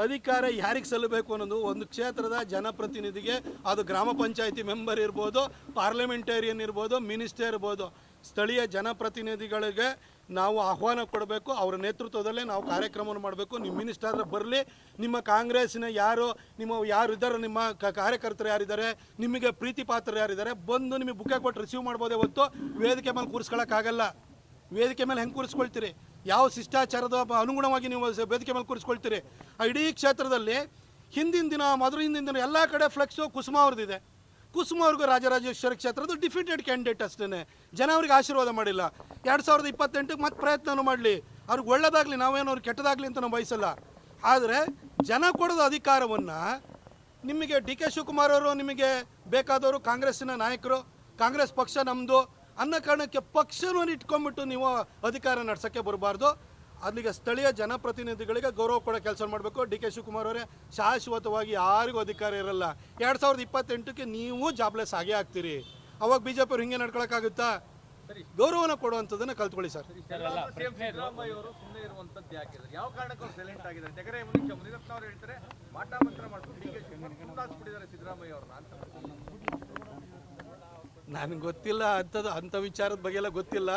ಅಧಿಕಾರ ಯಾರಿಗೆ ಸಲ್ಲಬೇಕು ಅನ್ನೋದು ಒಂದು ಕ್ಷೇತ್ರದ ಜನಪ್ರತಿನಿಧಿಗೆ, ಅದು ಗ್ರಾಮ ಪಂಚಾಯಿತಿ ಮೆಂಬರ್ ಇರ್ಬೋದು, ಪಾರ್ಲಿಮೆಂಟೇರಿಯನ್ ಇರ್ಬೋದು, ಮಿನಿಸ್ಟರ್ ಇರ್ಬೋದು, ಸ್ಥಳೀಯ ಜನಪ್ರತಿನಿಧಿಗಳಿಗೆ ನಾವು ಆಹ್ವಾನ ಕೊಡಬೇಕು, ಅವರ ನೇತೃತ್ವದಲ್ಲೇ ನಾವು ಕಾರ್ಯಕ್ರಮವನ್ನು ಮಾಡಬೇಕು. ನಿಮ್ಮ ಮಿನಿಸ್ಟರ್ ಬರಲಿ, ನಿಮ್ಮ ಕಾಂಗ್ರೆಸ್ಸಿನ ಯಾರು, ನಿಮ್ಮ ಯಾರು ಇದ್ದಾರೆ, ನಿಮ್ಮ ಕಾರ್ಯಕರ್ತರು ಯಾರಿದ್ದಾರೆ, ನಿಮಗೆ ಪ್ರೀತಿ ಪಾತ್ರರು ಯಾರಿದ್ದಾರೆ, ಬಂದು ನಿಮಗೆ ಬುಕ್ಕೆ ಕೊಟ್ಟು ರಿಸೀವ್ ಮಾಡ್ಬೋದೇ ಹೊತ್ತು ವೇದಿಕೆ ಮೇಲೆ ಕೂರಿಸ್ಕೊಳ್ಳೋಕ್ಕಾಗಲ್ಲ ವೇದಿಕೆ ಮೇಲೆ ಹೆಂಗೆ ಕೂರಿಸ್ಕೊಳ್ತೀರಿ? ಯಾವ ಶಿಷ್ಟಾಚಾರದ ಅನುಗುಣವಾಗಿ ನೀವು ವೇದಿಕೆ ಮೇಲೆ ಕೂರಿಸ್ಕೊಳ್ತೀರಿ? ಆ ಇಡೀ ಕ್ಷೇತ್ರದಲ್ಲಿ ಹಿಂದಿನ ದಿನ ಮೊದಲು ಹಿಂದಿನ ದಿನ ಎಲ್ಲ ಕಡೆ ಫ್ಲೆಕ್ಸು ಕುಸುಮ ಅವ್ರದ್ದಿದೆ. ಕುಸುಮ ಅವ್ರಿಗೂ ರಾಜರಾಜೇಶ್ವರಿ ಕ್ಷೇತ್ರದ ಡಿಫಿಟೆಡ್ ಕ್ಯಾಂಡಿಡೇಟ್ ಅಷ್ಟೇ ಜನ ಅವ್ರಿಗೆ ಆಶೀರ್ವಾದ ಮಾಡಿಲ್ಲ. ಎರಡು ಸಾವಿರದ ಇಪ್ಪತ್ತೆಂಟಕ್ಕೆ ಮತ್ತೆ ಪ್ರಯತ್ನವೂ ಮಾಡಲಿ. ಅವ್ರಿಗೆ ಒಳ್ಳೇದಾಗಲಿ, ನಾವೇನು ಅವ್ರಿಗೆ ಕೆಟ್ಟದಾಗಲಿ ಅಂತ ನಾವು ಬಯಸಲ್ಲ. ಆದರೆ ಜನ ಕೊಡೋದು ಅಧಿಕಾರವನ್ನು ನಿಮಗೆ ಡಿ ಕೆ ಶಿವಕುಮಾರ್ ಅವರು ನಿಮಗೆ ಬೇಕಾದವರು ಕಾಂಗ್ರೆಸ್ಸಿನ ನಾಯಕರು, ಕಾಂಗ್ರೆಸ್ ಪಕ್ಷ ನಮ್ಮದು ಅನ್ನೋ ಕಾರಣಕ್ಕೆ ಪಕ್ಷನೂ ಇಟ್ಕೊಂಡ್ಬಿಟ್ಟು ನೀವು ಅಧಿಕಾರ ನಡ್ಸೋಕ್ಕೆ ಬರಬಾರ್ದು. ಅಲ್ಲಿಗೆ ಸ್ಥಳೀಯ ಜನಪ್ರತಿನಿಧಿಗಳಿಗೆ ಗೌರವ ಕೊಡೋ ಕೆಲಸ ಮಾಡಬೇಕು. ಡಿ ಕೆ ಶಿವಕುಮಾರ್ ಅವರೇ ಶಾಶ್ವತವಾಗಿ ಯಾರಿಗೂ ಅಧಿಕಾರ ಇರಲ್ಲ. ಎರಡು ಸಾವಿರದ ಇಪ್ಪತ್ತೆಂಟಕ್ಕೆ ನೀವು ಜಾಬ್ಲೆಸ್ ಆಗೇ ಆಗ್ತೀರಿ. ಅವಾಗ ಬಿ ಜೆ ಪಿ ಅವ್ರು ಹಿಂಗೆ ನಡ್ಕೊಳಕ್ಕಾಗುತ್ತಾ? ಗೌರವನ ಕೊಡುವಂಥದ್ದನ್ನು ಕಲ್ತ್ಕೊಳ್ಳಿ ಸರ್. ನನಗೆ ಗೊತ್ತಿಲ್ಲ ಅಂಥದ್ದು ಅಂಥ ವಿಚಾರದ ಬಗ್ಗೆ ಎಲ್ಲ ಗೊತ್ತಿಲ್ಲ.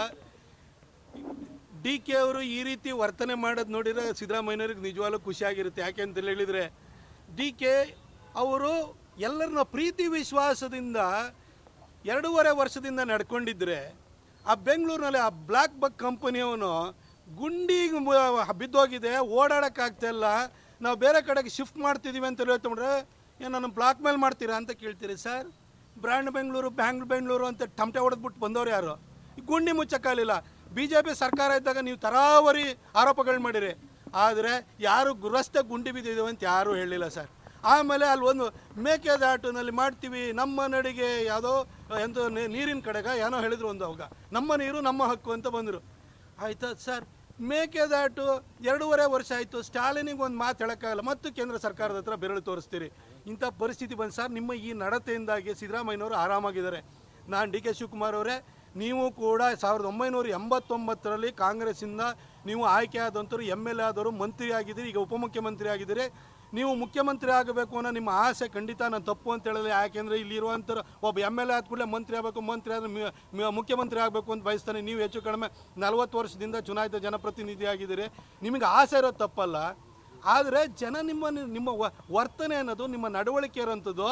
ಡಿ ಕೆ ಅವರು ಈ ರೀತಿ ವರ್ತನೆ ಮಾಡೋದು ನೋಡಿದ್ರೆ ಸಿದ್ದರಾಮಯ್ಯನವ್ರಿಗೆ ನಿಜವಾಗ್ಲೂ ಖುಷಿಯಾಗಿರುತ್ತೆ ಯಾಕೆ ಅಂತ ಹೇಳಿದರೆ, ಡಿ ಕೆ ಅವರು ಎಲ್ಲರನ್ನ ಪ್ರೀತಿ ವಿಶ್ವಾಸದಿಂದ ಎರಡೂವರೆ ವರ್ಷದಿಂದ ನಡ್ಕೊಂಡಿದ್ರೆ, ಆ ಬೆಂಗಳೂರಿನಲ್ಲಿ ಆ ಬ್ಲ್ಯಾಕ್ ಬಕ್ ಕಂಪನಿಯವನು ಗುಂಡಿಗೆ ಬಿದ್ದೋಗಿದೆ ಓಡಾಡೋಕ್ಕಾಗ್ತಾಯಿಲ್ಲ ನಾವು ಬೇರೆ ಕಡೆಗೆ ಶಿಫ್ಟ್ ಮಾಡ್ತಿದ್ದೀವಿ ಅಂತ ಹೇಳ್ಕೊಂಡ್ರೆ ಏನು ನನ್ನ ಬ್ಲಾಕ್ ಮೇಲ್ ಮಾಡ್ತೀರಾ ಅಂತ ಕೇಳ್ತೀರಿ sir. Brand Bengaluru, bang Bengaluru ಅಂತ ಟಮಟೆ ಹೊಡೆದ್ಬಿಟ್ಟು ಬಂದವ್ರು ಯಾರು? ಗುಂಡಿ ಮುಚ್ಚಕ್ಕಾಗಲಿಲ್ಲ. ಬಿ ಜೆ ಪಿ ಸರ್ಕಾರ ಇದ್ದಾಗ ನೀವು ತರಾವರಿ ಆರೋಪಗಳು ಮಾಡಿರಿ. ಆದರೆ ಯಾರು ರಸ್ತೆ ಗುಂಡಿ ಬಿದ್ದಿದ್ದೀವಿ ಅಂತ ಯಾರೂ ಹೇಳಿಲ್ಲ ಸರ್. ಆಮೇಲೆ ಅಲ್ಲಿ ಒಂದು ಮೇಕೆದಾಟುನಲ್ಲಿ ಮಾಡ್ತೀವಿ, ನಮ್ಮ ನಡಿಗೆ ಯಾವುದೋ ಎಂತ ನೀರಿನ ಕಡೆಗ ಏನೋ ಹೇಳಿದ್ರು ಒಂದು ಅವಾಗ. ನಮ್ಮ ನೀರು ನಮ್ಮ ಹಕ್ಕು ಅಂತ ಬಂದರು. ಆಯ್ತಾ ಸರ್, ಮೇಕೆದಾಟು ಎರಡೂವರೆ ವರ್ಷ ಆಯಿತು, ಸ್ಟಾಲಿನಿಗೆ ಒಂದು ಮಾತು ಹೇಳೋಕ್ಕಾಗಲ್ಲ, ಮತ್ತು ಕೇಂದ್ರ ಸರ್ಕಾರದ ಹತ್ರ ಬೆರಳು ತೋರಿಸ್ತೀರಿ. ಇಂಥ ಪರಿಸ್ಥಿತಿ ಬಂದು ಸರ್, ನಿಮ್ಮ ಈ ನಡತೆಯಿಂದಾಗಿ ಸಿದ್ದರಾಮಯ್ಯನವರು ಆರಾಮಾಗಿದ್ದಾರೆ. ನಾನು ಡಿ ಕೆ ಶಿವಕುಮಾರ್ ಅವರೇ ನೀವು ಕೂಡ ಸಾವಿರದ ಒಂಬೈನೂರ ಎಂಬತ್ತೊಂಬತ್ತರಲ್ಲಿ ಕಾಂಗ್ರೆಸ್ಸಿಂದ ನೀವು ಆಯ್ಕೆ ಆದಂಥವ್ರು ಎಂ ಎಲ್ ಎ ಆದವರು ಮಂತ್ರಿ ಆಗಿದ್ದೀರಿ ಈಗ ಉಪಮುಖ್ಯಮಂತ್ರಿ ಆಗಿದ್ದೀರಿ ನೀವು ಮುಖ್ಯಮಂತ್ರಿ ಆಗಬೇಕು ಅನ್ನೋ ನಿಮ್ಮ ಆಸೆ ಖಂಡಿತ ನಾನು ತಪ್ಪು ಅಂತ ಹೇಳಲಿ ಯಾಕೆಂದರೆ ಇಲ್ಲಿರುವಂಥ ಒಬ್ಬ ಎಂ ಎಲ್ ಎ ಆದ ಕೂಡಲೇ ಮಂತ್ರಿ ಆಗಬೇಕು, ಮಂತ್ರಿ ಆದರೆ ಮುಖ್ಯಮಂತ್ರಿ ಆಗಬೇಕು ಅಂತ ಬಯಸ್ತಾನೆ. ನೀವು ಹೆಚ್ಚು ಕಡಿಮೆ ನಲವತ್ತು ವರ್ಷದಿಂದ ಚುನಾಯಿತ ಜನಪ್ರತಿನಿಧಿ ಆಗಿದ್ದೀರಿ ನಿಮಗೆ ಆಸೆ ಇರೋದು ತಪ್ಪಲ್ಲ. ಆದರೆ ಜನ ನಿಮ್ಮ ನಿಮ್ಮ ವರ್ತನೆ ಅನ್ನೋದು, ನಿಮ್ಮ ನಡವಳಿಕೆ ಇರೋಂಥದ್ದು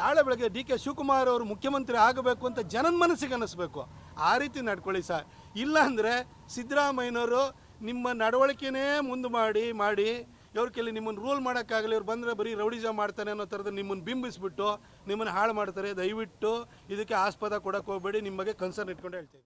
ನಾಳೆ ಬೆಳಗ್ಗೆ ಡಿ ಕೆ ಶಿವಕುಮಾರ್ ಅವರು ಮುಖ್ಯಮಂತ್ರಿ ಆಗಬೇಕು ಅಂತ ಜನನ ಮನಸ್ಸಿಗೆ ಅನ್ನಿಸ್ಬೇಕು. ಆ ರೀತಿ ನಡ್ಕೊಳ್ಳಿ ಸರ್. ಇಲ್ಲಾಂದರೆ ಸಿದ್ದರಾಮಯ್ಯನವರು ನಿಮ್ಮ ನಡವಳಿಕೆನೇ ಮುಂದೆ ಮಾಡಿ ಮಾಡಿ ಇವ್ರ ಕೈಲಿ ನಿಮ್ಮನ್ನು ರೂಲ್ ಮಾಡೋಕ್ಕಾಗಲಿ, ಇವ್ರು ಬಂದರೆ ಬರೀ ರೌಡಿಜ ಮಾಡ್ತಾನೆ ಅನ್ನೋ ಥರದ ನಿಮ್ಮನ್ನು ಬಿಂಬಿಸ್ಬಿಟ್ಟು ನಿಮ್ಮನ್ನು ಹಾಳು ಮಾಡ್ತಾರೆ. ದಯವಿಟ್ಟು ಇದಕ್ಕೆ ಆಸ್ಪದ ಕೊಡೋಕೆ ಹೋಗಬೇಡಿ. ನಿಮ್ಮ ಬಗ್ಗೆ ಕನ್ಸರ್ನ್ ಇಟ್ಕೊಂಡು ಹೇಳ್ತೀನಿ